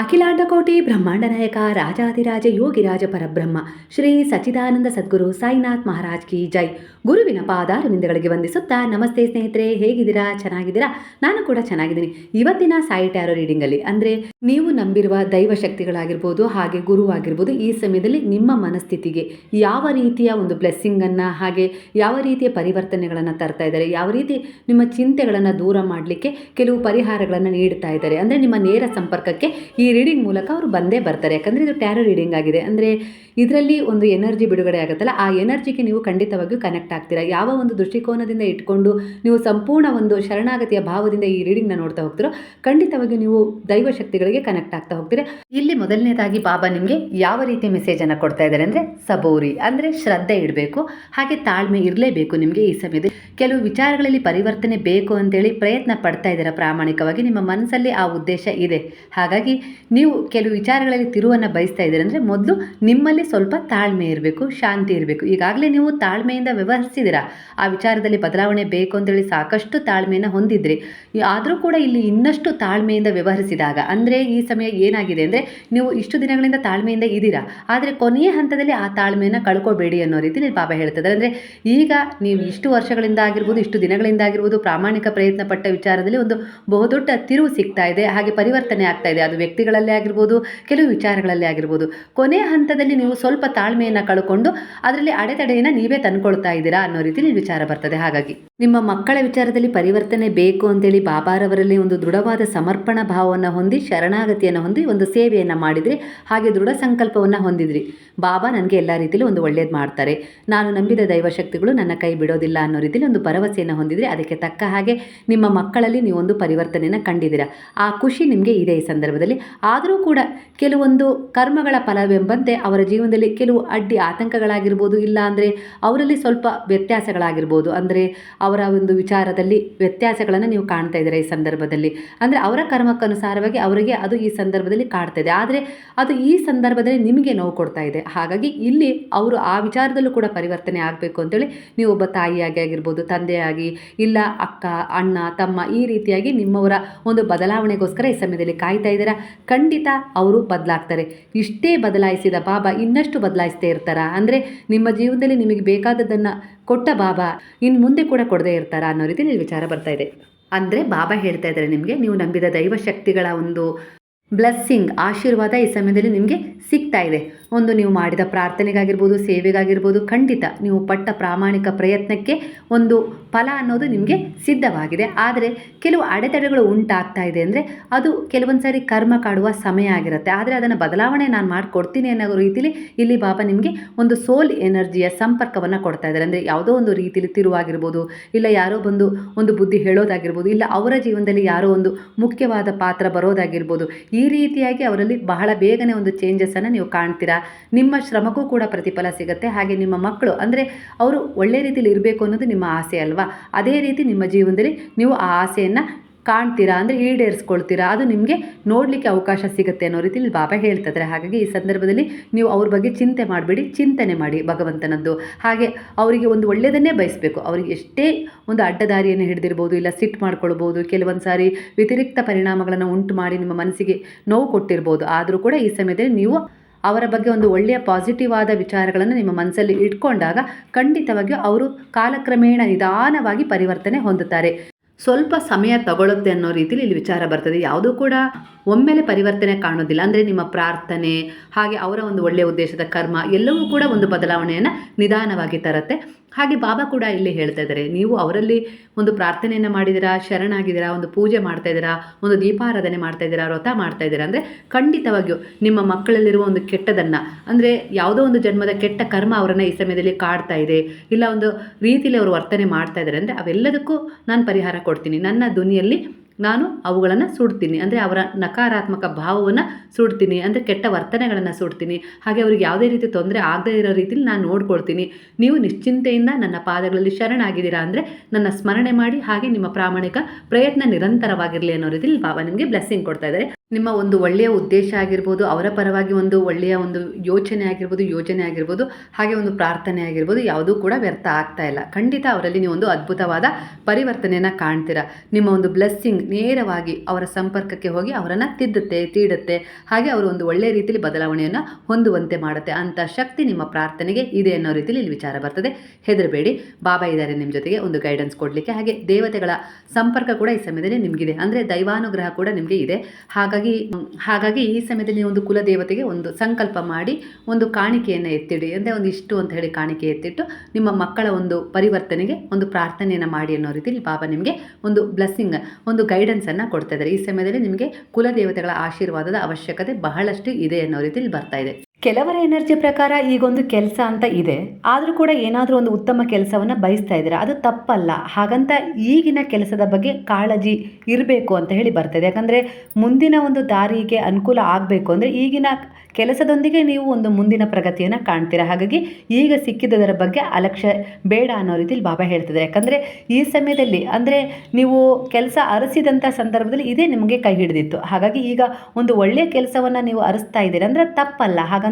ಅಖಿಲಾಂಡಕೋಟಿ ಬ್ರಹ್ಮಾಂಡ ನಾಯಕ ರಾಜಾದಿರಾಜ ಯೋಗಿರಾಜ ಪರಬ್ರಹ್ಮ, ಶ್ರೀ ಸಚ್ಚಿದಾನಂದ ಸದ್ಗುರು ಸಾಯಿನಾಥ್ ಮಹಾರಾಜ್ ಕಿ ಜೈ. ಗುರುವಿನ ಪಾದಾರವಿಂದಗಳಿಗೆ ವಂದಿಸುತ್ತಾ, ನಮಸ್ತೆ ಸ್ನೇಹಿತರೆ, ಹೇಗಿದ್ದೀರಾ? ಚೆನ್ನಾಗಿದ್ದೀರಾ? ನಾನು ಕೂಡ ಚೆನ್ನಾಗಿದ್ದೀನಿ. ಇವತ್ತಿನ ಸಾಯಿ ಟ್ಯಾರೋ ರೀಡಿಂಗಲ್ಲಿ ಅಂದರೆ ನೀವು ನಂಬಿರುವ ದೈವ ಶಕ್ತಿಗಳಾಗಿರ್ಬೋದು ಹಾಗೆ ಗುರು ಆಗಿರ್ಬೋದು ಈ ಸಮಯದಲ್ಲಿ ನಿಮ್ಮ ಮನಸ್ಥಿತಿಗೆ ಯಾವ ರೀತಿಯ ಒಂದು ಬ್ಲೆಸ್ಸಿಂಗನ್ನು, ಹಾಗೆ ಯಾವ ರೀತಿಯ ಪರಿವರ್ತನೆಗಳನ್ನು ತರ್ತಾ ಇದ್ದಾರೆ, ಯಾವ ರೀತಿ ನಿಮ್ಮ ಚಿಂತೆಗಳನ್ನು ದೂರ ಮಾಡಲಿಕ್ಕೆ ಕೆಲವು ಪರಿಹಾರಗಳನ್ನು ನೀಡ್ತಾ ಇದ್ದಾರೆ, ಅಂದರೆ ನಿಮ್ಮ ನೇರ ಸಂಪರ್ಕಕ್ಕೆ ಈ ರೀಡಿಂಗ್ ಮೂಲಕ ಅವರು ಬಂದೇ ಬರ್ತಾರೆ. ಯಾಕಂದರೆ ಇದು ಟ್ಯಾರೋ ರೀಡಿಂಗ್ ಆಗಿದೆ. ಅಂದರೆ ಇದರಲ್ಲಿ ಒಂದು ಎನರ್ಜಿ ಬಿಡುಗಡೆ ಆಗುತ್ತಲ್ಲ, ಆ ಎನರ್ಜಿಗೆ ನೀವು ಖಂಡಿತವಾಗಿಯೂ ಕನೆಕ್ಟ್ ಆಗ್ತೀರಾ? ಯಾವ ಒಂದು ದೃಷ್ಟಿಕೋನದಿಂದ ಇಟ್ಕೊಂಡು ನೀವು ಸಂಪೂರ್ಣ ಒಂದು ಶರಣಾಗತಿಯ ಭಾವದಿಂದ ಈ ರೀಡಿಂಗ್ನ ನೋಡ್ತಾ ಹೋಗ್ತೀರೋ, ಖಂಡಿತವಾಗಿಯೂ ನೀವು ದೈವ ಶಕ್ತಿಗಳಿಗೆ ಕನೆಕ್ಟ್ ಆಗ್ತಾ ಹೋಗ್ತೀರಾ. ಇಲ್ಲಿ ಮೊದಲನೇದಾಗಿ ಬಾಬಾ ನಿಮಗೆ ಯಾವ ರೀತಿ ಮೆಸೇಜನ್ನು ಕೊಡ್ತಾ ಇದ್ದಾರೆ ಅಂದರೆ ಸಬೋರಿ, ಅಂದರೆ ಶ್ರದ್ಧೆ ಇಡಬೇಕು, ಹಾಗೆ ತಾಳ್ಮೆ ಇರಲೇಬೇಕು ನಿಮಗೆ ಈ ಸಮಯದಲ್ಲಿ. ಕೆಲವು ವಿಚಾರಗಳಲ್ಲಿ ಪರಿವರ್ತನೆ ಬೇಕು ಅಂತೇಳಿ ಪ್ರಯತ್ನ ಪಡ್ತಾ ಇದ್ದೀರಾ ಪ್ರಾಮಾಣಿಕವಾಗಿ? ನಿಮ್ಮ ಮನಸ್ಸಲ್ಲಿ ಆ ಉದ್ದೇಶ ಇದೆ. ಹಾಗಾಗಿ ನೀವು ಕೆಲವು ವಿಚಾರಗಳಲ್ಲಿ ತಿರುವನ್ನು ಬಯಸ್ತಾ ಇದ್ದೀರ ಅಂದರೆ ಮೊದಲು ನಿಮ್ಮಲ್ಲಿ ಸ್ವಲ್ಪ ತಾಳ್ಮೆ ಇರಬೇಕು, ಶಾಂತಿ ಇರಬೇಕು. ಈಗಾಗಲೇ ನೀವು ತಾಳ್ಮೆಯಿಂದ ವ್ಯವಹರಿಸಿದಿರಾ ಆ ವಿಚಾರದಲ್ಲಿ ಬದಲಾವಣೆ ಬೇಕು ಅಂತೇಳಿ ಸಾಕಷ್ಟು ತಾಳ್ಮೆಯನ್ನು ಹೊಂದಿದ್ರಿ. ಆದರೂ ಕೂಡ ಇಲ್ಲಿ ಇನ್ನಷ್ಟು ತಾಳ್ಮೆಯಿಂದ ವ್ಯವಹರಿಸಿದಾಗ, ಅಂದರೆ ಈ ಸಮಯ ಏನಾಗಿದೆ ಅಂದರೆ ನೀವು ಇಷ್ಟು ದಿನಗಳಿಂದ ತಾಳ್ಮೆಯಿಂದ ಇದ್ದೀರಾ? ಆದರೆ ಕೊನೆಯ ಹಂತದಲ್ಲಿ ಆ ತಾಳ್ಮೆಯನ್ನು ಕಳ್ಕೊಬೇಡಿ ಅನ್ನೋ ರೀತಿಯಲ್ಲಿ ಬಾಬಾ ಹೇಳ್ತಿದ್ದಾರೆ. ಅಂದರೆ ಈಗ ನೀವು ಇಷ್ಟು ವರ್ಷಗಳಿಂದ ಆಗಿರ್ಬೋದು, ಇಷ್ಟು ದಿನಗಳಿಂದ ಆಗಿರ್ಬೋದು ಪ್ರಾಮಾಣಿಕ ಪ್ರಯತ್ನ ಪಟ್ಟ ವಿಚಾರದಲ್ಲಿ ಒಂದು ಬಹುದೊಡ್ಡ ತಿರುವು ಸಿಗ್ತಾ ಇದೆ, ಹಾಗೆ ಪರಿವರ್ತನೆ ಆಗ್ತಾ ಇದೆ. ಅದು ವ್ಯಕ್ತಿಗಳಲ್ಲೇ ಆಗಿರ್ಬೋದು, ಕೆಲವು ವಿಚಾರಗಳಲ್ಲೇ ಆಗಿರ್ಬೋದು. ಕೊನೆ ಹಂತದಲ್ಲಿ ನೀವು ಸ್ವಲ್ಪ ತಾಳ್ಮೆಯನ್ನು ಕಳ್ಕೊಂಡು ಅದರಲ್ಲಿ ಅಡೆತಡೆಯನ್ನು ನೀವೇ ತಂದ್ಕೊಳ್ತಾ ಇದ್ದೀರಾ ಅನ್ನೋ ರೀತಿಯಲ್ಲಿ ವಿಚಾರ ಬರ್ತದೆ. ಹಾಗಾಗಿ ನಿಮ್ಮ ಮಕ್ಕಳ ವಿಚಾರದಲ್ಲಿ ಪರಿವರ್ತನೆ ಬೇಕು ಅಂತೇಳಿ ಬಾಬಾರವರಲ್ಲಿ ಒಂದು ದೃಢವಾದ ಸಮರ್ಪಣಾ ಭಾವವನ್ನು ಹೊಂದಿ, ಶರಣಾಗತಿಯನ್ನು ಹೊಂದಿ, ಒಂದು ಸೇವೆಯನ್ನು ಮಾಡಿದ್ರಿ, ಹಾಗೆ ದೃಢ ಸಂಕಲ್ಪವನ್ನು ಹೊಂದಿದ್ರಿ. ಬಾಬಾ ನನಗೆ ಎಲ್ಲ ರೀತಿಯಲ್ಲಿ ಒಂದು ಒಳ್ಳೇದು ಮಾಡ್ತಾರೆ. ನಾನು ನಂಬಿದ ದೈವಶಕ್ತಿಗಳು ನನ್ನ ಕೈ ಬಿಡೋದಿಲ್ಲ ಅನ್ನೋ ರೀತಿಯಲ್ಲಿ ಒಂದು ಭರವಸೆಯನ್ನು ಹೊಂದಿದ್ರಿ. ಅದಕ್ಕೆ ತಕ್ಕ ಹಾಗೆ ನಿಮ್ಮ ಮಕ್ಕಳಲ್ಲಿ ನೀವು ಒಂದು ಪರಿವರ್ತನೆಯನ್ನು ಕಂಡಿದ್ದೀರಾ. ಆ ಖುಷಿ ನಿಮಗೆ ಇದೆ ಈ ಸಂದರ್ಭದಲ್ಲಿ. ಆದರೂ ಕೂಡ ಕೆಲವೊಂದು ಕರ್ಮಗಳ ಫಲವೆಂಬಂತೆ ಅವರ ಜೀವನದಲ್ಲಿ ಕೆಲವು ಅಡ್ಡಿ ಆತಂಕಗಳಾಗಿರ್ಬೋದು, ಇಲ್ಲ ಅಂದರೆ ಅವರಲ್ಲಿ ಸ್ವಲ್ಪ ವ್ಯತ್ಯಾಸಗಳಾಗಿರ್ಬೋದು. ಅಂದರೆ ಅವರ ಒಂದು ವಿಚಾರದಲ್ಲಿ ವ್ಯತ್ಯಾಸಗಳನ್ನು ನೀವು ಕಾಣ್ತಾ ಇದ್ದೀರಾ ಈ ಸಂದರ್ಭದಲ್ಲಿ? ಅಂದರೆ ಅವರ ಕರ್ಮಕ್ಕನುಸಾರವಾಗಿ ಅವರಿಗೆ ಅದು ಈ ಸಂದರ್ಭದಲ್ಲಿ ಕಾಡ್ತಾ ಇದೆ. ಆದರೆ ಅದು ಈ ಸಂದರ್ಭದಲ್ಲಿ ನಿಮಗೆ ನೋವು ಕೊಡ್ತಾ ಇದೆ. ಹಾಗಾಗಿ ಇಲ್ಲಿ ಅವರು ಆ ವಿಚಾರದಲ್ಲೂ ಕೂಡ ಪರಿವರ್ತನೆ ಆಗಬೇಕು ಅಂತೇಳಿ ನೀವು ಒಬ್ಬ ತಾಯಿಯಾಗಿ ಆಗಿರ್ಬೋದು, ತಂದೆಯಾಗಿ, ಇಲ್ಲ ಅಕ್ಕ, ಅಣ್ಣ, ತಮ್ಮ ಈ ರೀತಿಯಾಗಿ ನಿಮ್ಮವರ ಒಂದು ಬದಲಾವಣೆಗೋಸ್ಕರ ಈ ಸಮಯದಲ್ಲಿ ಕಾಯ್ತಾ ಇದ್ದೀರಾ? ಖಂಡಿತ ಅವರು ಬದಲಾಗ್ತಾರೆ. ಇಷ್ಟೇ ಬದಲಾಯಿಸಿದ ಬಾಬಾ ಇನ್ನಷ್ಟು ಬದಲಾಯಿಸ್ತೇ ಇರ್ತಾರಾ. ಅಂದರೆ ನಿಮ್ಮ ಜೀವನದಲ್ಲಿ ನಿಮಗೆ ಬೇಕಾದದ್ದನ್ನು ಕೊಟ್ಟ ಬಾಬಾ ಇನ್ನು ಮುಂದೆ ಕೂಡ ಕೊಡದೇ ಇರ್ತಾರಾ ಅನ್ನೋ ರೀತಿ ವಿಚಾರ ಬರ್ತಾ ಇದೆ. ಅಂದರೆ ಬಾಬಾ ಹೇಳ್ತಾ ಇದ್ದಾರೆ ನಿಮಗೆ, ನೀವು ನಂಬಿದ ದೈವ ಶಕ್ತಿಗಳ ಒಂದು ಬ್ಲೆಸ್ಸಿಂಗ್ ಆಶೀರ್ವಾದ ಈ ಸಮಯದಲ್ಲಿ ನಿಮಗೆ ಸಿಗ್ತಾ ಇದೆ. ಒಂದು ನೀವು ಮಾಡಿದ ಪ್ರಾರ್ಥನೆಗಾಗಿರ್ಬೋದು, ಸೇವೆಗಾಗಿರ್ಬೋದು, ಖಂಡಿತ ನೀವು ಪಟ್ಟ ಪ್ರಾಮಾಣಿಕ ಪ್ರಯತ್ನಕ್ಕೆ ಒಂದು ಫಲ ಅನ್ನೋದು ನಿಮಗೆ ಸಿದ್ಧವಾಗಿದೆ. ಆದರೆ ಕೆಲವು ಅಡೆತಡೆಗಳು ಉಂಟಾಗ್ತಾ ಇದೆ ಅಂದರೆ ಅದು ಕೆಲವೊಂದು ಸಾರಿ ಕರ್ಮ ಕಾಡುವ ಸಮಯ ಆಗಿರುತ್ತೆ. ಆದರೆ ಅದನ್ನು ಬದಲಾವಣೆ ನಾನು ಮಾಡಿಕೊಡ್ತೀನಿ ಅನ್ನೋ ರೀತಿಯಲ್ಲಿ ಇಲ್ಲಿ ಬಾಬಾ ನಿಮಗೆ ಒಂದು ಸೋಲ್ ಎನರ್ಜಿಯ ಸಂಪರ್ಕವನ್ನು ಕೊಡ್ತಾ ಇದ್ದಾರೆ. ಅಂದರೆ ಯಾವುದೋ ಒಂದು ರೀತಿಯಲ್ಲಿ ತಿರುವಾಗಿರ್ಬೋದು, ಇಲ್ಲ ಯಾರೋ ಬಂದು ಒಂದು ಬುದ್ಧಿ ಹೇಳೋದಾಗಿರ್ಬೋದು, ಇಲ್ಲ ಅವರ ಜೀವನದಲ್ಲಿ ಯಾರೋ ಒಂದು ಮುಖ್ಯವಾದ ಪಾತ್ರ ಬರೋದಾಗಿರ್ಬೋದು, ಈ ರೀತಿಯಾಗಿ ಅವರಲ್ಲಿ ಬಹಳ ಬೇಗನೆ ಒಂದು ಚೇಂಜಸನ್ನು ನೀವು ಕಾಣ್ತೀರಾ? ನಿಮ್ಮ ಶ್ರಮಕ್ಕೂ ಕೂಡ ಪ್ರತಿಫಲ ಸಿಗುತ್ತೆ. ಹಾಗೆ ನಿಮ್ಮ ಮಕ್ಕಳು, ಅಂದರೆ ಅವರು ಒಳ್ಳೆ ರೀತಿಯಲ್ಲಿ ಇರಬೇಕು ಅನ್ನೋದು ನಿಮ್ಮ ಆಸೆ ಅಲ್ವಾ? ಅದೇ ರೀತಿ ನಿಮ್ಮ ಜೀವನದಲ್ಲಿ ನೀವು ಆ ಆಸೆಯನ್ನು ಕಾಣ್ತೀರಾ, ಅಂದರೆ ಈಡೇರಿಸ್ಕೊಳ್ತೀರಾ? ಅದು ನಿಮಗೆ ನೋಡಲಿಕ್ಕೆ ಅವಕಾಶ ಸಿಗುತ್ತೆ ಅನ್ನೋ ರೀತಿಯಲ್ಲಿ ಬಾಬಾ ಹೇಳ್ತಿದ್ದಾರೆ ಹಾಗಾಗಿ ಈ ಸಂದರ್ಭದಲ್ಲಿ ನೀವು ಅವ್ರ ಬಗ್ಗೆ ಚಿಂತೆ ಮಾಡಬೇಡಿ, ಚಿಂತನೆ ಮಾಡಿ ಭಗವಂತನದ್ದು. ಹಾಗೆ ಅವರಿಗೆ ಒಂದು ಒಳ್ಳೆಯದನ್ನೇ ಬಯಸಬೇಕು. ಅವರಿಗೆ ಎಷ್ಟೇ ಒಂದು ಅಡ್ಡದಾರಿಯನ್ನು ಹಿಡಿದಿರ್ಬೋದು, ಇಲ್ಲ ಸಿಟ್ಟು ಮಾಡ್ಕೊಳ್ಬೋದು, ಕೆಲವೊಂದು ಸಾರಿ ವ್ಯತಿರಿಕ್ತ ಪರಿಣಾಮಗಳನ್ನು ಉಂಟು ಮಾಡಿ ನಿಮ್ಮ ಮನಸ್ಸಿಗೆ ನೋವು ಕೊಟ್ಟಿರ್ಬೋದು. ಆದರೂ ಕೂಡ ಈ ಸಮಯದಲ್ಲಿ ನೀವು ಅವರ ಬಗ್ಗೆ ಒಂದು ಒಳ್ಳೆಯ ಪಾಸಿಟಿವ್ ಆದ ವಿಚಾರಗಳನ್ನು ನಿಮ್ಮ ಮನಸ್ಸಲ್ಲಿ ಇಟ್ಕೊಂಡಾಗ ಖಂಡಿತವಾಗಿಯೂ ಅವರು ಕಾಲಕ್ರಮೇಣ ನಿಧಾನವಾಗಿ ಪರಿವರ್ತನೆ ಹೊಂದುತ್ತಾರೆ. ಸ್ವಲ್ಪ ಸಮಯ ತಗೊಳ್ಳುತ್ತೆ ಅನ್ನೋ ರೀತಿಲಿ ಇಲ್ಲಿ ವಿಚಾರ ಬರ್ತದೆ. ಯಾವುದೂ ಕೂಡ ಒಮ್ಮೆಲೆ ಪರಿವರ್ತನೆ ಕಾಣೋದಿಲ್ಲ ಅಂದರೆ ನಿಮ್ಮ ಪ್ರಾರ್ಥನೆ, ಹಾಗೆ ಅವರ ಒಂದು ಒಳ್ಳೆಯ ಉದ್ದೇಶದ ಕರ್ಮ, ಎಲ್ಲವೂ ಕೂಡ ಒಂದು ಬದಲಾವಣೆಯನ್ನು ನಿಧಾನವಾಗಿ ತರುತ್ತೆ. ಹಾಗೆ ಬಾಬಾ ಕೂಡ ಇಲ್ಲಿ ಹೇಳ್ತಾ ಇದ್ದಾರೆ, ನೀವು ಅವರಲ್ಲಿ ಒಂದು ಪ್ರಾರ್ಥನೆಯನ್ನು ಮಾಡಿದಿರಾ ಶರಣಾಗಿದ್ದೀರಾ, ಒಂದು ಪೂಜೆ ಮಾಡ್ತಾ ಇದ್ದೀರಾ, ಒಂದು ದೀಪಾರಾಧನೆ ಮಾಡ್ತಾ ಇದ್ದೀರಾ, ವ್ರತ ಮಾಡ್ತಾ ಇದ್ದೀರಾ? ಅಂದರೆ ಖಂಡಿತವಾಗಿಯೂ ನಿಮ್ಮ ಮಕ್ಕಳಲ್ಲಿರುವ ಒಂದು ಕೆಟ್ಟದನ್ನು, ಅಂದರೆ ಯಾವುದೋ ಒಂದು ಜನ್ಮದ ಕೆಟ್ಟ ಕರ್ಮ ಅವರನ್ನು ಈ ಸಮಯದಲ್ಲಿ ಕಾಡ್ತಾ ಇದೆ, ಇಲ್ಲ ಒಂದು ರೀತಿಯಲ್ಲಿ ಅವರು ವರ್ತನೆ ಮಾಡ್ತಾ ಇದ್ದಾರೆ, ಅಂದರೆ ಅವೆಲ್ಲದಕ್ಕೂ ನಾನು ಪರಿಹಾರ ಕೊಡ್ತೀನಿ. ನನ್ನ ಧ್ವನಿಯಲ್ಲಿ ನಾನು ಅವುಗಳನ್ನು ಸುಡ್ತೀನಿ. ಅಂದರೆ ಅವರ ನಕಾರಾತ್ಮಕ ಭಾವವನ್ನು ಸುಡ್ತೀನಿ. ಅಂದರೆ ಕೆಟ್ಟ ವರ್ತನೆಗಳನ್ನು ಸುಡ್ತೀನಿ. ಹಾಗೆ ಅವ್ರಿಗೆ ಯಾವುದೇ ರೀತಿ ತೊಂದರೆ ಆಗದೇ ಇರೋ ರೀತಿಲಿ ನಾನು ನೋಡ್ಕೊಳ್ತೀನಿ. ನೀವು ನಿಶ್ಚಿಂತೆಯಿಂದ ನನ್ನ ಪಾದಗಳಲ್ಲಿ ಶರಣಾಗಿದ್ದೀರಾ ಅಂದರೆ ನನ್ನ ಸ್ಮರಣೆ ಮಾಡಿ ಹಾಗೆ ನಿಮ್ಮ ಪ್ರಾಮಾಣಿಕ ಪ್ರಯತ್ನ ನಿರಂತರವಾಗಿರಲಿ ಅನ್ನೋ ರೀತಿಲಿ ಬಾಬಾ ನಿಮಗೆ ಬ್ಲೆಸ್ಸಿಂಗ್ ಕೊಡ್ತಾ ಇದ್ದಾರೆ. ನಿಮ್ಮ ಒಂದು ಒಳ್ಳೆಯ ಉದ್ದೇಶ ಆಗಿರ್ಬೋದು, ಅವರ ಪರವಾಗಿ ಒಂದು ಒಳ್ಳೆಯ ಒಂದು ಯೋಚನೆ ಆಗಿರ್ಬೋದು, ಯೋಜನೆ ಆಗಿರ್ಬೋದು, ಹಾಗೆ ಒಂದು ಪ್ರಾರ್ಥನೆ ಆಗಿರ್ಬೋದು, ಯಾವುದೂ ಕೂಡ ವ್ಯರ್ಥ ಆಗ್ತಾ ಇಲ್ಲ. ಖಂಡಿತ ಅವರಲ್ಲಿ ನೀವು ಒಂದು ಅದ್ಭುತವಾದ ಪರಿವರ್ತನೆಯನ್ನು ಕಾಣ್ತೀರಾ. ನಿಮ್ಮ ಒಂದು ಬ್ಲೆಸ್ಸಿಂಗ್ ನೇರವಾಗಿ ಅವರ ಸಂಪರ್ಕಕ್ಕೆ ಹೋಗಿ ಅವರನ್ನು ತಿದ್ದುತ್ತೆ, ತೀಡುತ್ತೆ. ಹಾಗೆ ಅವರು ಒಂದು ಒಳ್ಳೆಯ ರೀತಿಯಲ್ಲಿ ಬದಲಾವಣೆಯನ್ನು ಹೊಂದುವಂತೆ ಮಾಡುತ್ತೆ. ಅಂಥ ಶಕ್ತಿ ನಿಮ್ಮ ಪ್ರಾರ್ಥನೆಗೆ ಇದೆ ಅನ್ನೋ ರೀತಿಯಲ್ಲಿ ಇಲ್ಲಿ ವಿಚಾರ ಬರ್ತದೆ. ಹೆದರಬೇಡಿ. ಬಾಬಾ ಇದ್ದಾರೆ ನಿಮ್ಮ ಜೊತೆಗೆ ಒಂದು ಗೈಡೆನ್ಸ್ ಕೊಡಲಿಕ್ಕೆ. ಹಾಗೆ ದೇವತೆಗಳ ಸಂಪರ್ಕ ಕೂಡ ಈ ಸಮಯದಲ್ಲಿ ನಿಮಗಿದೆ. ಅಂದರೆ ದೈವಾನುಗ್ರಹ ಕೂಡ ನಿಮಗೆ ಇದೆ. ಹಾಗಾಗಿ ಹಾಗಾಗಿ ಈ ಸಮಯದಲ್ಲಿ ಒಂದು ಕುಲದೇವತೆಗೆ ಒಂದು ಸಂಕಲ್ಪ ಮಾಡಿ, ಒಂದು ಕಾಣಿಕೆಯನ್ನು ಎತ್ತಿಡಿ. ಅಂದರೆ ಒಂದು ಇಷ್ಟು ಅಂತ ಹೇಳಿ ಕಾಣಿಕೆ ಎತ್ತಿಟ್ಟು, ನಿಮ್ಮ ಮಕ್ಕಳ ಒಂದು ಪರಿವರ್ತನೆಗೆ ಒಂದು ಪ್ರಾರ್ಥನೆಯನ್ನು ಮಾಡಿ ಅನ್ನೋ ರೀತಿಯಲ್ಲಿ ಬಾಬಾ ನಿಮಗೆ ಒಂದು ಬ್ಲೆಸ್ಸಿಂಗ್ ಒಂದು ಗೈಡೆನ್ಸನ್ನು ಕೊಡ್ತಾ ಇದ್ದಾರೆ. ಈ ಸಮಯದಲ್ಲಿ ನಿಮಗೆ ಕುಲದೇವತೆಗಳ ಆಶೀರ್ವಾದದ ಅವಶ್ಯಕತೆ ಬಹಳಷ್ಟು ಇದೆ ಅನ್ನೋ ರೀತಿಯಲ್ಲಿ ಬರ್ತಾ ಇದೆ. ಕೆಲವರ ಎನರ್ಜಿ ಪ್ರಕಾರ ಈಗೊಂದು ಕೆಲಸ ಅಂತ ಇದೆ. ಆದರೂ ಕೂಡ ಏನಾದರೂ ಒಂದು ಉತ್ತಮ ಕೆಲಸವನ್ನು ಬಯಸ್ತಾ ಇದ್ದೀರಾ? ಅದು ತಪ್ಪಲ್ಲ. ಹಾಗಂತ ಈಗಿನ ಕೆಲಸದ ಬಗ್ಗೆ ಕಾಳಜಿ ಇರಬೇಕು ಅಂತ ಹೇಳಿ ಬರ್ತದೆ. ಯಾಕಂದರೆ ಮುಂದಿನ ಒಂದು ದಾರಿಗೆ ಅನುಕೂಲ ಆಗಬೇಕು ಅಂದರೆ ಈಗಿನ ಕೆಲಸದೊಂದಿಗೆ ನೀವು ಒಂದು ಮುಂದಿನ ಪ್ರಗತಿಯನ್ನು ಕಾಣ್ತೀರಾ? ಹಾಗಾಗಿ ಈಗ ಸಿಕ್ಕಿದ್ದರ ಬಗ್ಗೆ ಅಲಕ್ಷ್ಯ ಬೇಡ ಅನ್ನೋ ರೀತಿಯಲ್ಲಿ ಬಾಬಾ ಹೇಳ್ತಿದ್ದಾರೆ. ಯಾಕಂದರೆ ಈ ಸಮಯದಲ್ಲಿ ಅಂದರೆ ನೀವು ಕೆಲಸ ಅರಸಿದಂಥ ಸಂದರ್ಭದಲ್ಲಿ ಇದೇ ನಿಮಗೆ ಕೈ ಹಿಡಿದಿತ್ತು. ಹಾಗಾಗಿ ಈಗ ಒಂದು ಒಳ್ಳೆಯ ಕೆಲಸವನ್ನು ನೀವು ಅರಸ್ತಾ ಇದ್ದೀರಾ ಅಂದರೆ ತಪ್ಪಲ್ಲ. ಹಾಗಂತ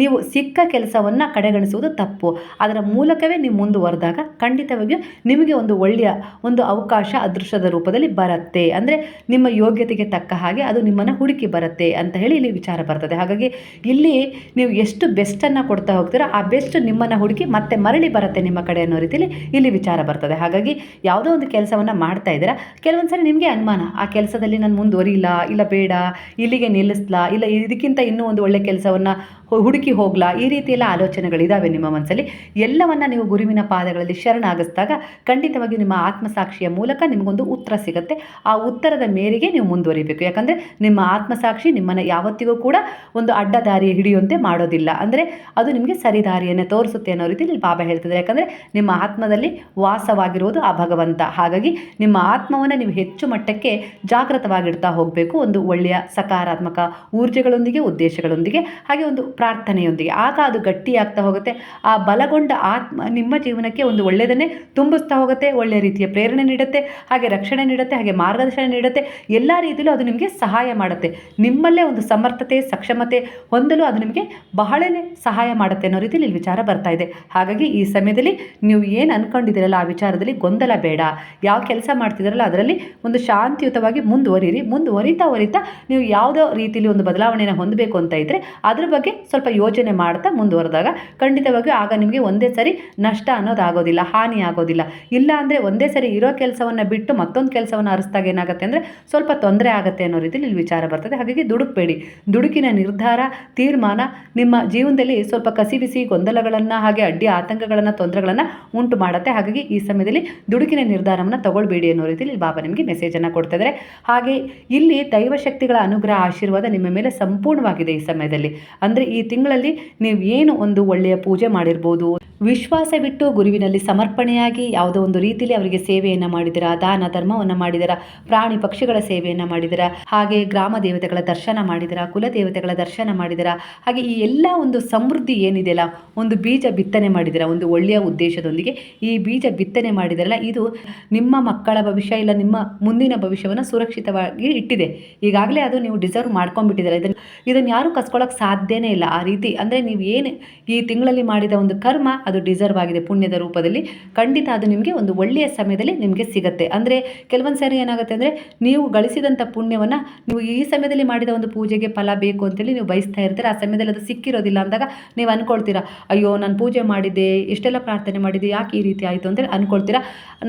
ನೀವು ಸಿಕ್ಕ ಕೆಲಸವನ್ನು ಕಡೆಗಣಿಸುವುದು ತಪ್ಪು. ಅದರ ಮೂಲಕವೇ ನೀವು ಮುಂದುವರೆದಾಗ ಖಂಡಿತವಾಗಿಯೂ ನಿಮಗೆ ಒಂದು ಒಳ್ಳೆಯ ಒಂದು ಅವಕಾಶ ಅದೃಶ್ಯದ ರೂಪದಲ್ಲಿ ಬರುತ್ತೆ. ಅಂದರೆ ನಿಮ್ಮ ಯೋಗ್ಯತೆಗೆ ತಕ್ಕ ಹಾಗೆ ಅದು ನಿಮ್ಮನ್ನು ಹುಡುಕಿ ಬರುತ್ತೆ ಅಂತ ಹೇಳಿ ಇಲ್ಲಿ ವಿಚಾರ ಬರ್ತದೆ. ಹಾಗಾಗಿ ಇಲ್ಲಿ ನೀವು ಎಷ್ಟು ಬೆಸ್ಟನ್ನು ಕೊಡ್ತಾ ಹೋಗ್ತೀರೋ ಆ ಬೆಸ್ಟ್ ನಿಮ್ಮನ್ನು ಹುಡುಕಿ ಮತ್ತೆ ಮರಳಿ ಬರುತ್ತೆ ನಿಮ್ಮ ಕಡೆ ಅನ್ನೋ ರೀತಿಯಲ್ಲಿ ಇಲ್ಲಿ ವಿಚಾರ ಬರ್ತದೆ. ಹಾಗಾಗಿ ಯಾವುದೋ ಒಂದು ಕೆಲಸವನ್ನು ಮಾಡ್ತಾ ಇದ್ದೀರಾ ಕೆಲವೊಂದು ಸರಿ ನಿಮಗೆ ಅನುಮಾನ, ಆ ಕೆಲಸದಲ್ಲಿ ನಾನು ಮುಂದುವರಿಲ್ಲ, ಇಲ್ಲ ಬೇಡ, ಇಲ್ಲಿಗೆ ನಿಲ್ಲಿಸ್ಲಾ, ಇಲ್ಲ ಇದಕ್ಕಿಂತ ಇನ್ನೂ ಒಂದು ಒಳ್ಳೆ ಕೆಲಸವನ್ನು ಹುಡುಕಿ ಹೋಗ್ಲಾ? ಈ ರೀತಿ ಎಲ್ಲ ಆಲೋಚನೆಗಳಿದ್ದಾವೆ ನಿಮ್ಮ ಮನಸ್ಸಲ್ಲಿ ಎಲ್ಲವನ್ನ ನೀವು ಗುರುವಿನ ಪಾದಗಳಲ್ಲಿ ಶರಣಾಗಿಸಿದಾಗ ಖಂಡಿತವಾಗಿ ನಿಮ್ಮ ಆತ್ಮಸಾಕ್ಷಿಯ ಮೂಲಕ ನಿಮಗೊಂದು ಉತ್ತರ ಸಿಗುತ್ತೆ. ಆ ಉತ್ತರದ ಮೇರೆಗೆ ನೀವು ಮುಂದುವರಿಬೇಕು. ಯಾಕಂದರೆ ನಿಮ್ಮ ಆತ್ಮಸಾಕ್ಷಿ ನಿಮ್ಮನ್ನು ಯಾವತ್ತಿಗೂ ಕೂಡ ಒಂದು ಅಡ್ಡ ದಾರಿ ಹಿಡಿಯುವಂತೆ ಮಾಡೋದಿಲ್ಲ. ಅಂದರೆ ಅದು ನಿಮಗೆ ಸರಿ ದಾರಿಯನ್ನು ತೋರಿಸುತ್ತೆ ಅನ್ನೋ ರೀತಿಯಲ್ಲಿ ಬಾಬಾ ಹೇಳ್ತಿದ್ದಾರೆ. ಯಾಕಂದರೆ ನಿಮ್ಮ ಆತ್ಮದಲ್ಲಿ ವಾಸವಾಗಿರುವುದು ಆ ಭಗವಂತ. ಹಾಗಾಗಿ ನಿಮ್ಮ ಆತ್ಮವನ್ನು ನೀವು ಹೆಚ್ಚು ಮಟ್ಟಕ್ಕೆ ಜಾಗೃತವಾಗಿಡ್ತಾ ಹೋಗಬೇಕು. ಒಂದು ಒಳ್ಳೆಯ ಸಕಾರಾತ್ಮಕ ಊರ್ಜೆಗಳೊಂದಿಗೆ, ಉದ್ದೇಶಗಳೊಂದಿಗೆ, ಹಾಗೆ ಒಂದು ಪ್ರಾರ್ಥನೆಯೊಂದಿಗೆ. ಆಗ ಅದು ಗಟ್ಟಿಯಾಗ್ತಾ ಹೋಗುತ್ತೆ. ಆ ಬಲಗೊಂಡ ಆತ್ಮ ನಿಮ್ಮ ಜೀವನಕ್ಕೆ ಒಂದು ಒಳ್ಳೆಯದನ್ನೇ ತುಂಬಿಸ್ತಾ ಹೋಗುತ್ತೆ. ಒಳ್ಳೆಯ ರೀತಿಯ ಪ್ರೇರಣೆ ನೀಡುತ್ತೆ. ಹಾಗೆ ರಕ್ಷಣೆ ನೀಡುತ್ತೆ. ಹಾಗೆ ಮಾರ್ಗದರ್ಶನ ನೀಡುತ್ತೆ. ಎಲ್ಲ ರೀತಿಯಲ್ಲೂ ಅದು ನಿಮಗೆ ಸಹಾಯ ಮಾಡುತ್ತೆ. ನಿಮ್ಮಲ್ಲೇ ಒಂದು ಸಮರ್ಥತೆ, ಸಕ್ಷಮತೆ ಹೊಂದಲು ಅದು ನಿಮಗೆ ಬಹಳನೇ ಸಹಾಯ ಮಾಡುತ್ತೆ ಅನ್ನೋ ರೀತಿಯಲ್ಲಿ ಇಲ್ಲಿ ವಿಚಾರ ಬರ್ತಾ ಇದೆ. ಹಾಗಾಗಿ ಈ ಸಮಯದಲ್ಲಿ ನೀವು ಏನು ಅನ್ಕೊಂಡಿದ್ದೀರಲ್ಲ ಆ ವಿಚಾರದಲ್ಲಿ ಗೊಂದಲ ಬೇಡ. ಯಾವ ಕೆಲಸ ಮಾಡ್ತಿದ್ದೀರಲ್ಲ ಅದರಲ್ಲಿ ಒಂದು ಶಾಂತಿಯುತವಾಗಿ ಮುಂದುವರಿಯಿರಿ ಮುಂದುವರಿತಾ ವರಿತಾ ನೀವು ಯಾವುದೋ ರೀತಿಯಲ್ಲಿ ಒಂದು ಬದಲಾವಣೆಯನ್ನು ಹೊಂದಬೇಕು ಅಂತ ಇದ್ದರೆ ಅದ್ರ ಬಗ್ಗೆ ಸ್ವಲ್ಪ ಯೋಚನೆ ಮಾಡ್ತಾ ಮುಂದುವರೆದಾಗ ಖಂಡಿತವಾಗಿಯೂ ಆಗ ನಿಮಗೆ ಒಂದೇ ಸರಿ ನಷ್ಟ ಅನ್ನೋದಾಗೋದಿಲ್ಲ, ಹಾನಿ ಆಗೋದಿಲ್ಲ. ಇಲ್ಲ ಅಂದರೆ ಒಂದೇ ಸರಿ ಇರೋ ಕೆಲಸವನ್ನು ಬಿಟ್ಟು ಮತ್ತೊಂದು ಕೆಲಸವನ್ನು ಅರಿಸಿದಾಗ ಏನಾಗುತ್ತೆ ಅಂದರೆ ಸ್ವಲ್ಪ ತೊಂದರೆ ಆಗುತ್ತೆ ಅನ್ನೋ ರೀತಿಯಲ್ಲಿ ಇಲ್ಲಿ ವಿಚಾರ ಬರ್ತದೆ. ಹಾಗಾಗಿ ದುಡುಕಬೇಡಿ. ದುಡುಕಿನ ನಿರ್ಧಾರ, ತೀರ್ಮಾನ ನಿಮ್ಮ ಜೀವನದಲ್ಲಿ ಸ್ವಲ್ಪ ಕಸಿಬಿಸಿ ಗೊಂದಲಗಳನ್ನು ಹಾಗೆ ಅಡ್ಡಿ ಆತಂಕಗಳನ್ನು, ತೊಂದರೆಗಳನ್ನು ಉಂಟು ಮಾಡುತ್ತೆ. ಹಾಗಾಗಿ ಈ ಸಮಯದಲ್ಲಿ ದುಡುಕಿನ ನಿರ್ಧಾರವನ್ನು ತಗೊಳ್ಬೇಡಿ ಅನ್ನೋ ರೀತಿಯಲ್ಲಿ ಬಾಬಾ ನಿಮಗೆ ಮೆಸೇಜನ್ನು ಕೊಡ್ತಾ ಇದ್ದಾರೆ. ಹಾಗೆ ಇಲ್ಲಿ ದೈವಶಕ್ತಿಗಳ ಅನುಗ್ರಹ, ಆಶೀರ್ವಾದ ನಿಮ್ಮ ಮೇಲೆ ಸಂಪೂರ್ಣವಾಗಿದೆ ಈ ಸಮಯದಲ್ಲಿ. ಅಂದರೆ ತಿಂಗಳಲ್ಲಿ ನೀವು ಏನು ಒಂದು ಒಳ್ಳೆಯ ಪೂಜೆ ಮಾಡಿರ್ಬೋದು? ವಿಶ್ವಾಸವಿಟ್ಟು ಗುರುವಿನಲ್ಲಿ ಸಮರ್ಪಣೆಯಾಗಿ ಯಾವುದೋ ಒಂದು ರೀತಿಯಲ್ಲಿ ಅವರಿಗೆ ಸೇವೆಯನ್ನು ಮಾಡಿದಿರಾ? ದಾನ ಧರ್ಮವನ್ನು ಮಾಡಿದಿರಾ? ಪ್ರಾಣಿ ಪಕ್ಷಿಗಳ ಸೇವೆಯನ್ನು ಮಾಡಿದಿರಾ? ಹಾಗೆ ಗ್ರಾಮ ದೇವತೆಗಳ ದರ್ಶನ ಮಾಡಿದಿರಾ? ಕುಲದೇವತೆಗಳ ದರ್ಶನ ಮಾಡಿದಿರಾ? ಹಾಗೆ ಈ ಎಲ್ಲ ಒಂದು ಸಮೃದ್ಧಿ ಏನಿದೆಯಲ್ಲ, ಒಂದು ಬೀಜ ಬಿತ್ತನೆ ಮಾಡಿದಿರ? ಒಂದು ಒಳ್ಳೆಯ ಉದ್ದೇಶದೊಂದಿಗೆ ಈ ಬೀಜ ಬಿತ್ತನೆ ಮಾಡಿದಿರಲ್ಲ, ಇದು ನಿಮ್ಮ ಮಕ್ಕಳ ಭವಿಷ್ಯ ಇಲ್ಲ, ನಿಮ್ಮ ಮುಂದಿನ ಭವಿಷ್ಯವನ್ನು ಸುರಕ್ಷಿತವಾಗಿ ಇಟ್ಟಿದೆ. ಈಗಾಗಲೇ ಅದು ನೀವು ಡಿಸರ್ವ್ ಮಾಡ್ಕೊಂಡ್ಬಿಟ್ಟಿದ್ದೀರಾ. ಇದನ್ನು ಇದನ್ನು ಯಾರೂ ಕಸ್ಕೊಳ್ಳೋಕೆ ಸಾಧ್ಯನೇ ಇಲ್ಲ. ಆ ರೀತಿ ಅಂದರೆ ನೀವು ಏನು ಈ ತಿಂಗಳಲ್ಲಿ ಮಾಡಿದ ಒಂದು ಕರ್ಮ ಅದು ಡಿಸರ್ವ್ ಆಗಿದೆ ಪುಣ್ಯದ ರೂಪದಲ್ಲಿ, ಖಂಡಿತ ಅದು ನಿಮಗೆ ಒಂದು ಒಳ್ಳೆಯ ಸಮಯದಲ್ಲಿ ನಿಮಗೆ ಸಿಗುತ್ತೆ. ಅಂದರೆ ಕೆಲವೊಂದು ಸಾರಿ ಏನಾಗುತ್ತೆ ಅಂದರೆ ನೀವು ಗಳಿಸಿದಂಥ ಪುಣ್ಯವನ್ನು ನೀವು ಈ ಸಮಯದಲ್ಲಿ ಮಾಡಿದ ಒಂದು ಪೂಜೆಗೆ ಫಲ ಬೇಕು ಅಂತೇಳಿ ನೀವು ಬಯಸ್ತಾ ಇರ್ತೀರ. ಆ ಸಮಯದಲ್ಲಿ ಅದು ಸಿಕ್ಕಿರೋದಿಲ್ಲ ಅಂದಾಗ ನೀವು ಅಂದ್ಕೊಳ್ತೀರಾ ಅಯ್ಯೋ, ನಾನು ಪೂಜೆ ಮಾಡಿದ್ದೆ, ಇಷ್ಟೆಲ್ಲ ಪ್ರಾರ್ಥನೆ ಮಾಡಿದ್ದೆ, ಯಾಕೆ ಈ ರೀತಿ ಆಯಿತು? ಅಂತೇಳಿ ಅಂದ್ಕೊಳ್ತೀರಾ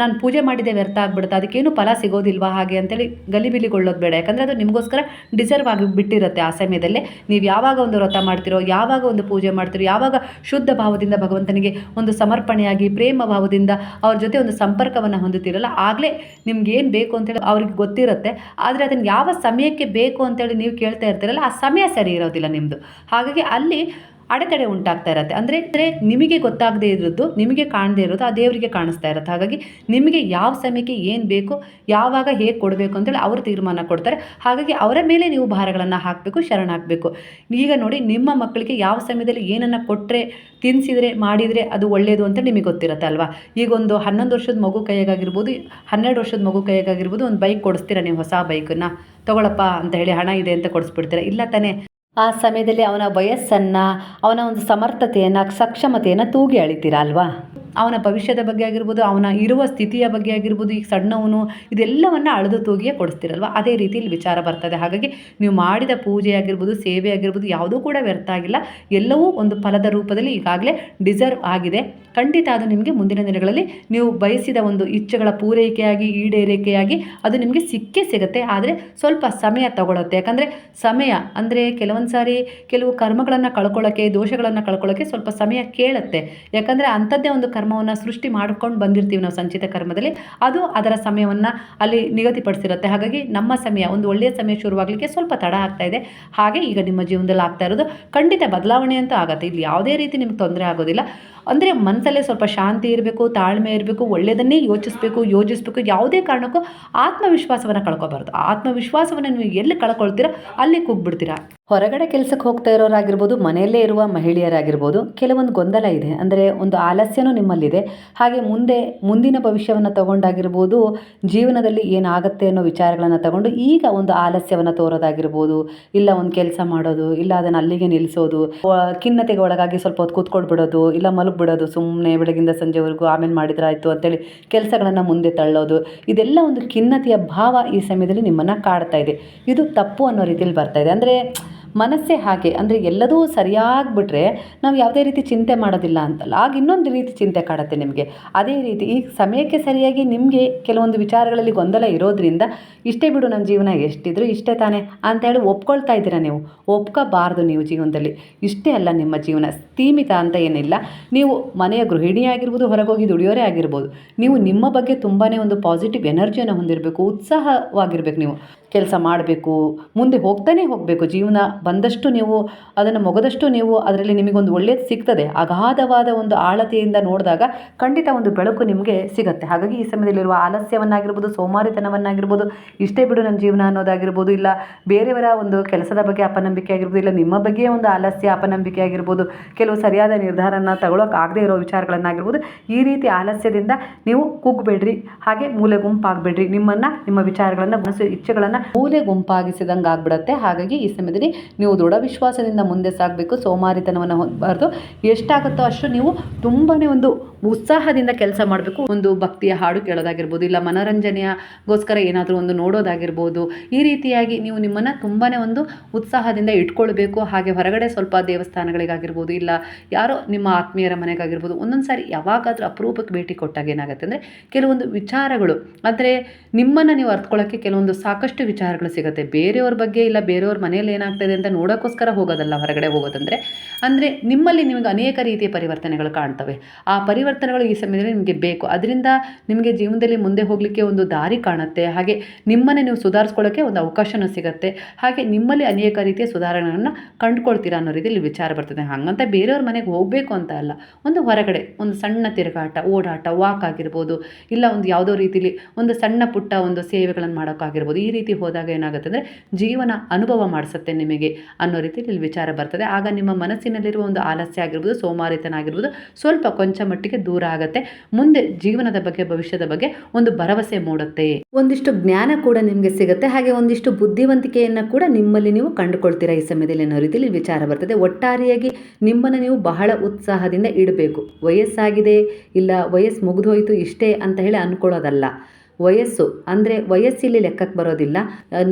ನಾನು ಪೂಜೆ ಮಾಡಿದ್ದೆ ವ್ಯರ್ಥ ಆಗ್ಬಿಡುತ್ತೆ, ಅದಕ್ಕೇನು ಫಲ ಸಿಗೋದಿಲ್ವಾ ಹಾಗೆ ಅಂತೇಳಿ ಗಲಿಬಿಲಿಗೊಳ್ಳೋದು ಬೇಡ. ಯಾಕಂದರೆ ಅದು ನಿಮಗೋಸ್ಕರ ಡಿಸರ್ವ್ ಆಗಿ ಬಿಟ್ಟಿರುತ್ತೆ ಆ ಸಮಯದಲ್ಲಿ. ನೀವು ಯಾವಾಗ ಒಂದು ವ್ರತ ಮಾಡ್ತಿರೋ ಯಾವಾಗ ಒಂದು ಪೂಜೆ ಮಾಡ್ತಿರೋ, ಯಾವಾಗ ಶುದ್ಧ ಭಾವದಿಂದ ಭಗವಂತನಿಗೆ ಒಂದು ಸಮರ್ಪಣೆಯಾಗಿ, ಪ್ರೇಮ ಭಾವದಿಂದ ಅವ್ರ ಜೊತೆ ಒಂದು ಸಂಪರ್ಕವನ್ನು ಹೊಂದುತ್ತೀರಲ್ಲ, ಆಗಲೇ ನಿಮ್ಗೆ ಏನು ಬೇಕು ಅಂತೇಳಿ ಅವ್ರಿಗೆ ಗೊತ್ತಿರುತ್ತೆ. ಆದರೆ ಅದನ್ನು ಯಾವ ಸಮಯಕ್ಕೆ ಬೇಕು ಅಂತೇಳಿ ನೀವು ಕೇಳ್ತಾ ಇರ್ತೀರಲ್ಲ, ಆ ಸಮಯ ಸರಿ ಇರೋದಿಲ್ಲ ನಿಮ್ಮದು ಹಾಗಾಗಿ ಅಲ್ಲಿ ಅಡೆತಡೆ ಉಂಟಾಗ್ತಾ ಇರುತ್ತೆ. ಅಂದರೆ ನಿಮಗೆ ಗೊತ್ತಾಗದೇ ಇರೋದು, ನಿಮಗೆ ಕಾಣದೇ ಇರೋದು ಆ ದೇವರಿಗೆ ಕಾಣಿಸ್ತಾ ಇರುತ್ತೆ. ಹಾಗಾಗಿ ನಿಮಗೆ ಯಾವ ಸಮಯಕ್ಕೆ ಏನು ಬೇಕು, ಯಾವಾಗ ಹೇಗೆ ಕೊಡಬೇಕು ಅಂತೇಳಿ ಅವರು ತೀರ್ಮಾನ ಕೊಡ್ತಾರೆ. ಹಾಗಾಗಿ ಅವರ ಮೇಲೆ ನೀವು ಭಾರಗಳನ್ನು ಹಾಕಬೇಕು, ಶರಣ ಹಾಕಬೇಕು. ಈಗ ನೋಡಿ, ನಿಮ್ಮ ಮಕ್ಕಳಿಗೆ ಯಾವ ಸಮಯದಲ್ಲಿ ಏನನ್ನು ಕೊಟ್ಟರೆ ತಿನ್ನಿಸಿದರೆ ಮಾಡಿದರೆ ಅದು ಒಳ್ಳೆಯದು ಅಂತ ನಿಮಗೆ ಗೊತ್ತಿರುತ್ತೆ ಅಲ್ವಾ? ಈಗ ಒಂದು ಹನ್ನೊಂದು ವರ್ಷದ ಮಗು ಕೈಯಾಗಿರ್ಬೋದು ಹನ್ನೆರಡು ವರ್ಷದ ಮಗು ಕೈಯಾಗಿರ್ಬೋದು ಒಂದು ಬೈಕ್ ಕೊಡಿಸ್ತೀರಾ ನೀವು ಹೊಸ ಬೈಕನ್ನು ತಗೊಳಪ್ಪ ಅಂತ ಹೇಳಿ ಹಣ ಇದೆ ಅಂತ ಕೊಡಿಸ್ಬಿಡ್ತೀರಾ? ಇಲ್ಲ ತಾನೇ? ಆ ಸಮಯದಲ್ಲಿ ಅವನ ವಯಸ್ಸನ್ನು ಅವನ ಒಂದು ಸಮರ್ಥತೆಯನ್ನು ಸಕ್ಷಮತೆಯನ್ನು ತೂಗಿ ಅಳಿತೀರಾ ಅಲ್ವಾ? ಅವನ ಭವಿಷ್ಯದ ಬಗ್ಗೆ ಆಗಿರ್ಬೋದು, ಅವನ ಇರುವ ಸ್ಥಿತಿಯ ಬಗ್ಗೆ ಆಗಿರ್ಬೋದು ಈಗ ಸಣ್ಣವನು ಇದೆಲ್ಲವನ್ನು ಅಳೆದು ತೂಗಿಯೇ ಕೊಡಿಸ್ತಿರಲ್ವ? ಅದೇ ರೀತಿ ಇಲ್ಲಿ ವಿಚಾರ ಬರ್ತದೆ. ಹಾಗಾಗಿ ನೀವು ಮಾಡಿದ ಪೂಜೆ ಆಗಿರ್ಬೋದು, ಸೇವೆ ಆಗಿರ್ಬೋದು, ಯಾವುದೂ ಕೂಡ ವ್ಯರ್ಥ ಆಗಿಲ್ಲ. ಎಲ್ಲವೂ ಒಂದು ಫಲದ ರೂಪದಲ್ಲಿ ಈಗಾಗಲೇ ಡಿಸರ್ವ್ ಆಗಿದೆ. ಖಂಡಿತ ಅದು ನಿಮಗೆ ಮುಂದಿನ ದಿನಗಳಲ್ಲಿ ನೀವು ಬಯಸಿದ ಒಂದು ಇಚ್ಛೆಗಳ ಪೂರೈಕೆಯಾಗಿ, ಈಡೇರಿಕೆಯಾಗಿ ಅದು ನಿಮಗೆ ಸಿಕ್ಕೇ ಸಿಗುತ್ತೆ. ಆದರೆ ಸ್ವಲ್ಪ ಸಮಯ ತಗೊಳುತ್ತೆ. ಯಾಕಂದರೆ ಸಮಯ ಅಂದರೆ ಕೆಲವೊಂದು ಸಾರಿ ಕೆಲವು ಕರ್ಮಗಳನ್ನು ಕಳ್ಕೊಳ್ಳೋಕ್ಕೆ ದೋಷಗಳನ್ನು ಕಳ್ಕೊಳ್ಳೋಕ್ಕೆ ಸ್ವಲ್ಪ ಸಮಯ ಕೇಳುತ್ತೆ. ಯಾಕಂದರೆ ಅಂಥದ್ದೇ ಒಂದು ಕರ್ಮವನ್ನು ಸೃಷ್ಟಿ ಮಾಡ್ಕೊಂಡು ಬಂದಿರ್ತೀವಿ ನಾವು ಸಂಚಿತ ಕರ್ಮದಲ್ಲಿ, ಅದು ಅದರ ಸಮಯವನ್ನು ಅಲ್ಲಿ ನಿಗದಿಪಡಿಸಿರುತ್ತೆ. ಹಾಗಾಗಿ ನಮ್ಮ ಸಮಯ, ಒಂದು ಒಳ್ಳೆಯ ಸಮಯ ಶುರುವಾಗಲಿಕ್ಕೆ ಸ್ವಲ್ಪ ತಡ ಆಗ್ತಾ ಇದೆ. ಹಾಗೆ ಈಗ ನಿಮ್ಮ ಜೀವನದಲ್ಲಿ ಆಗ್ತಾ ಇರೋದು ಖಂಡಿತ ಬದಲಾವಣೆ ಅಂತ ಆಗುತ್ತೆ. ಇಲ್ಲಿ ಯಾವುದೇ ರೀತಿ ನಿಮ್ಗೆ ತೊಂದರೆ ಆಗೋದಿಲ್ಲ. ಅಂದರೆ ಮನಸ್ಸಲ್ಲೇ ಸ್ವಲ್ಪ ಶಾಂತಿ ಇರಬೇಕು, ತಾಳ್ಮೆ ಇರಬೇಕು, ಒಳ್ಳೆಯದನ್ನೇ ಯೋಚಿಸಬೇಕು ಯೋಚಿಸಬೇಕು ಯಾವುದೇ ಕಾರಣಕ್ಕೂ ಆತ್ಮವಿಶ್ವಾಸವನ್ನು ಕಳ್ಕೊಬಾರ್ದು. ಆತ್ಮವಿಶ್ವಾಸವನ್ನು ನೀವು ಎಲ್ಲಿ ಕಳ್ಕೊಳ್ತೀರಾ ಅಲ್ಲಿ ಕುಗ್ಬಿಡ್ತೀರಾ. ಹೊರಗಡೆ ಕೆಲಸಕ್ಕೆ ಹೋಗ್ತಾ ಇರೋರಾಗಿರ್ಬೋದು, ಮನೆಯಲ್ಲೇ ಇರುವ ಮಹಿಳೆಯರಾಗಿರ್ಬೋದು, ಕೆಲವೊಂದು ಗೊಂದಲ ಇದೆ. ಅಂದರೆ ಒಂದು ಆಲಸ್ಯನೂ ನಿಮ್ಮಲ್ಲಿದೆ. ಹಾಗೆ ಮುಂದೆ, ಮುಂದಿನ ಭವಿಷ್ಯವನ್ನು ತಗೊಂಡಾಗಿರ್ಬೋದು, ಜೀವನದಲ್ಲಿ ಏನಾಗುತ್ತೆ ಅನ್ನೋ ವಿಚಾರಗಳನ್ನು ತಗೊಂಡು ಈಗ ಒಂದು ಆಲಸ್ಯವನ್ನು ತೋರೋದಾಗಿರ್ಬೋದು, ಇಲ್ಲ ಒಂದು ಕೆಲಸ ಮಾಡೋದು, ಇಲ್ಲ ಅದನ್ನು ಅಲ್ಲಿಗೆ ನಿಲ್ಲಿಸೋದು ಖಿನ್ನತೆಗೆ ಒಳಗಾಗಿ ಸ್ವಲ್ಪ ಹೊತ್ತು ಕೂತ್ಕೊಂಡು ಬಿಡೋದು ಇಲ್ಲ ಮಲಗಿಬಿಡೋದು ಸುಮ್ಮನೆ ಬೆಳಗಿಂದ ಸಂಜೆವರೆಗೂ ಆಮೇಲೆ ಮಾಡಿದ್ರಾಯಿತು ಅಂತೇಳಿ ಕೆಲಸಗಳನ್ನು ಮುಂದೆ ತಳ್ಳೋದು, ಇದೆಲ್ಲ ಒಂದು ಖಿನ್ನತೆಯ ಭಾವ ಈ ಸಮಯದಲ್ಲಿ ನಿಮ್ಮನ್ನು ಕಾಡ್ತಾ ಇದೆ. ಇದು ತಪ್ಪು ಅನ್ನೋ ರೀತಿಯಲ್ಲಿ ಬರ್ತಾ ಇದೆ. ಅಂದರೆ ಮನಸ್ಸೇ ಹಾಗೆ, ಅಂದರೆ ಎಲ್ಲದೂ ಸರಿಯಾಗಿಬಿಟ್ರೆ ನಾವು ಯಾವುದೇ ರೀತಿ ಚಿಂತೆ ಮಾಡೋದಿಲ್ಲ ಅಂತಲ್ಲ. ಆಗ ಇನ್ನೊಂದು ರೀತಿ ಚಿಂತೆ ಕಾಡುತ್ತೆ ನಿಮಗೆ. ಅದೇ ರೀತಿ ಈ ಸಮಯಕ್ಕೆ ಸರಿಯಾಗಿ ನಿಮಗೆ ಕೆಲವೊಂದು ವಿಚಾರಗಳಲ್ಲಿ ಗೊಂದಲ ಇರೋದ್ರಿಂದ, ಇಷ್ಟೇ ಬಿಡು ನಮ್ಮ ಜೀವನ ಎಷ್ಟಿದ್ರು ಇಷ್ಟೇ ತಾನೇ ಅಂತೇಳಿ ಒಪ್ಕೊಳ್ತಾ ಇದ್ದೀರಾ ನೀವು? ಒಪ್ಕೋಬಾರ್ದು ನೀವು ಜೀವನದಲ್ಲಿ. ಇಷ್ಟೇ ಅಲ್ಲ ನಿಮ್ಮ ಜೀವನ. ಸೀಮಿತ ಅಂತ ಏನಿಲ್ಲ. ನೀವು ಮನೆಯ ಗೃಹಿಣಿ ಆಗಿರ್ಬೋದು ಹೊರಗೋಗಿ ದುಡಿಯೋರೇ ಆಗಿರ್ಬೋದು. ನೀವು ನಿಮ್ಮ ಬಗ್ಗೆ ತುಂಬಾ ಒಂದು ಪಾಸಿಟಿವ್ ಎನರ್ಜಿಯನ್ನು ಹೊಂದಿರಬೇಕು, ಉತ್ಸಾಹವಾಗಿರ್ಬೇಕು ನೀವು. ಕೆಲಸ ಮಾಡಬೇಕು, ಮುಂದೆ ಹೋಗ್ತಾನೆ ಹೋಗಬೇಕು. ಜೀವನ ಬಂದಷ್ಟು ನೀವು ಅದನ್ನು ಮೊಗದಷ್ಟು ನೀವು ಅದರಲ್ಲಿ ನಿಮಗೊಂದು ಒಳ್ಳೆಯದು ಸಿಗ್ತದೆ. ಅಗಾಧವಾದ ಒಂದು ಆಳತೆಯಿಂದ ನೋಡಿದಾಗ ಖಂಡಿತ ಒಂದು ಬೆಳಕು ನಿಮಗೆ ಸಿಗುತ್ತೆ. ಹಾಗಾಗಿ ಈ ಸಮಯದಲ್ಲಿರುವ ಆಲಸ್ಯವನ್ನಾಗಿರ್ಬೋದು, ಸೋಮಾರಿತನವನ್ನಾಗಿರ್ಬೋದು, ಇಷ್ಟೇ ಬಿಡು ನನ್ನ ಜೀವನ ಅನ್ನೋದಾಗಿರ್ಬೋದು, ಇಲ್ಲ ಬೇರೆಯವರ ಒಂದು ಕೆಲಸದ ಬಗ್ಗೆ ಅಪನಂಬಿಕೆ ಆಗಿರ್ಬೋದು ಇಲ್ಲ ನಿಮ್ಮ ಬಗ್ಗೆ ಒಂದು ಆಲಸ್ಯ ಅಪನಂಬಿಕೆ ಆಗಿರ್ಬೋದು ಕೆಲವು ಸರಿಯಾದ ನಿರ್ಧಾರನ ತಗೊಳೋಕ್ಕಾಗದೇ ಇರೋ ವಿಚಾರಗಳನ್ನಾಗಿರ್ಬೋದು, ಈ ರೀತಿ ಆಲಸ್ಯದಿಂದ ನೀವು ಕುಗ್ಬೇಡ್ರಿ. ಹಾಗೆ ಮೂಲೆ ಗುಂಪಾಗಬೇಡ್ರಿ. ನಿಮ್ಮನ್ನು, ನಿಮ್ಮ ವಿಚಾರಗಳನ್ನು, ಮನಸ್ಸು, ಇಚ್ಛೆಗಳನ್ನು ಮೂಲೆ ಗುಂಪಾಗಿಸಿದಂಗೆ ಆಗ್ಬಿಡತ್ತೆ. ಹಾಗಾಗಿ ಈ ಸಮಯದಲ್ಲಿ ನೀವು ದೃಢ ವಿಶ್ವಾಸದಿಂದ ಮುಂದೆ ಸಾಗಬೇಕು. ಸೋಮಾರಿತನವನ್ನು ಹೊಂದಬಾರ್ದು. ಎಷ್ಟಾಗುತ್ತೋ ಅಷ್ಟು ನೀವು ತುಂಬಾ ಒಂದು ಉತ್ಸಾಹದಿಂದ ಕೆಲಸ ಮಾಡಬೇಕು. ಒಂದು ಭಕ್ತಿಯ ಹಾಡು ಕೇಳೋದಾಗಿರ್ಬೋದು, ಇಲ್ಲ ಮನೋರಂಜನೆಯಗೋಸ್ಕರ ಏನಾದರೂ ಒಂದು ನೋಡೋದಾಗಿರ್ಬೋದು, ಈ ರೀತಿಯಾಗಿ ನೀವು ನಿಮ್ಮನ್ನು ತುಂಬಾ ಒಂದು ಉತ್ಸಾಹದಿಂದ ಇಟ್ಕೊಳ್ಬೇಕು. ಹಾಗೆ ಹೊರಗಡೆ ಸ್ವಲ್ಪ ದೇವಸ್ಥಾನಗಳಿಗಾಗಿರ್ಬೋದು, ಇಲ್ಲ ಯಾರೋ ನಿಮ್ಮ ಆತ್ಮೀಯರ ಮನೆಗಾಗಿರ್ಬೋದು ಒಂದೊಂದು ಸಾರಿ ಯಾವಾಗಾದರೂ ಅಪರೂಪಕ್ಕೆ ಭೇಟಿ ಕೊಟ್ಟಾಗ ಏನಾಗುತ್ತೆ ಅಂದರೆ, ಕೆಲವೊಂದು ವಿಚಾರಗಳು, ಆದರೆ ನಿಮ್ಮನ್ನು ನೀವು ಅರ್ಥಕೊಳ್ಳೋಕ್ಕೆ ಕೆಲವೊಂದು ಸಾಕಷ್ಟು ವಿಚಾರಗಳು ಸಿಗುತ್ತೆ. ಬೇರೆಯವ್ರ ಬಗ್ಗೆ ಇಲ್ಲ ಬೇರೆಯವ್ರ ಮನೆಯಲ್ಲಿ ಏನಾಗ್ತದೆ ಅಂತ ನೋಡೋಕ್ಕೋಸ್ಕರ ಹೋಗೋದಲ್ಲ ಹೊರಗಡೆ ಹೋಗೋದಂದರೆ, ಅಂದರೆ ನಿಮ್ಮಲ್ಲಿ ನಿಮಗೆ ಅನೇಕ ರೀತಿಯ ಪರಿವರ್ತನೆಗಳು ಕಾಣ್ತವೆ. ಆ ಪರಿವರ್ತನೆಗಳು ಈ ಸಮಯದಲ್ಲಿ ನಿಮಗೆ ಬೇಕು. ಅದರಿಂದ ನಿಮಗೆ ಜೀವನದಲ್ಲಿ ಮುಂದೆ ಹೋಗಲಿಕ್ಕೆ ಒಂದು ದಾರಿ ಕಾಣುತ್ತೆ. ಹಾಗೆ ನಿಮ್ಮನ್ನೇ ನೀವು ಸುಧಾರಿಸ್ಕೊಳ್ಳೋಕ್ಕೆ ಒಂದು ಅವಕಾಶನೂ ಸಿಗುತ್ತೆ. ಹಾಗೆ ನಿಮ್ಮಲ್ಲಿ ಅನೇಕ ರೀತಿಯ ಸುಧಾರಣೆಗಳನ್ನು ಕಂಡುಕೊಳ್ತೀರಾ ಅನ್ನೋ ರೀತಿಯಲ್ಲಿ ವಿಚಾರ ಬರ್ತದೆ. ಹಾಗಂತ ಬೇರೆಯವ್ರ ಮನೆಗೆ ಹೋಗಬೇಕು ಅಂತ ಅಲ್ಲ. ಒಂದು ಹೊರಗಡೆ, ಒಂದು ಸಣ್ಣ ತಿರುಗಾಟ, ಓಡಾಟ ವಾಕ್ ಆಗಿರ್ಬೋದು, ಇಲ್ಲ ಒಂದು ಯಾವುದೋ ರೀತಿಲಿ ಒಂದು ಸಣ್ಣ ಪುಟ್ಟ ಒಂದು ಸೇವೆಗಳನ್ನು ಮಾಡೋಕ್ಕಾಗಿರ್ಬೋದು, ಈ ರೀತಿ ಹೋದಾಗ ಏನಾಗುತ್ತೆ ಅಂದರೆ ಜೀವನ ಅನುಭವ ಮಾಡಿಸುತ್ತೆ ನಿಮಗೆ ಅನ್ನೋ ರೀತಿಯಲ್ಲಿ ವಿಚಾರ ಬರ್ತದೆ. ಆಗ ನಿಮ್ಮ ಮನಸ್ಸಿನಲ್ಲಿರುವ ಒಂದು ಆಲಸ್ಯ ಆಗಿರ್ಬೋದು, ಸೋಮಾರಿತನ ಆಗಿರ್ಬೋದು, ಸ್ವಲ್ಪ ಕೊಂಚ ಮಟ್ಟಿಗೆ ದೂರ ಆಗುತ್ತೆ. ಮುಂದೆ ಜೀವನದ ಬಗ್ಗೆ, ಭವಿಷ್ಯದ ಬಗ್ಗೆ ಒಂದು ಭರವಸೆ ಮೂಡುತ್ತೆ. ಒಂದಿಷ್ಟು ಜ್ಞಾನ ಕೂಡ ನಿಮಗೆ ಸಿಗುತ್ತೆ. ಹಾಗೆ ಒಂದಿಷ್ಟು ಬುದ್ಧಿವಂತಿಕೆಯನ್ನು ಕೂಡ ನಿಮ್ಮಲ್ಲಿ ನೀವು ಕಂಡುಕೊಳ್ತೀರಾ ಈ ಸಮಯದಲ್ಲಿ ಅನ್ನೋ ರೀತಿಯಲ್ಲಿ ವಿಚಾರ ಬರ್ತದೆ. ಒಟ್ಟಾರೆಯಾಗಿ ನಿಮ್ಮನ್ನು ನೀವು ಬಹಳ ಉತ್ಸಾಹದಿಂದ ಇಡಬೇಕು. ವಯಸ್ಸಾಗಿದೆ, ಇಲ್ಲ ವಯಸ್ಸು ಮುಗಿದೋಯ್ತು ಇಷ್ಟೇ ಅಂತ ಹೇಳಿ ಅಂದ್ಕೊಳ್ಳೋದಲ್ಲ ವಯಸ್ಸು, ಅಂದರೆ ವಯಸ್ಸಿಲ್ಲಿ ಲೆಕ್ಕಕ್ಕೆ ಬರೋದಿಲ್ಲ.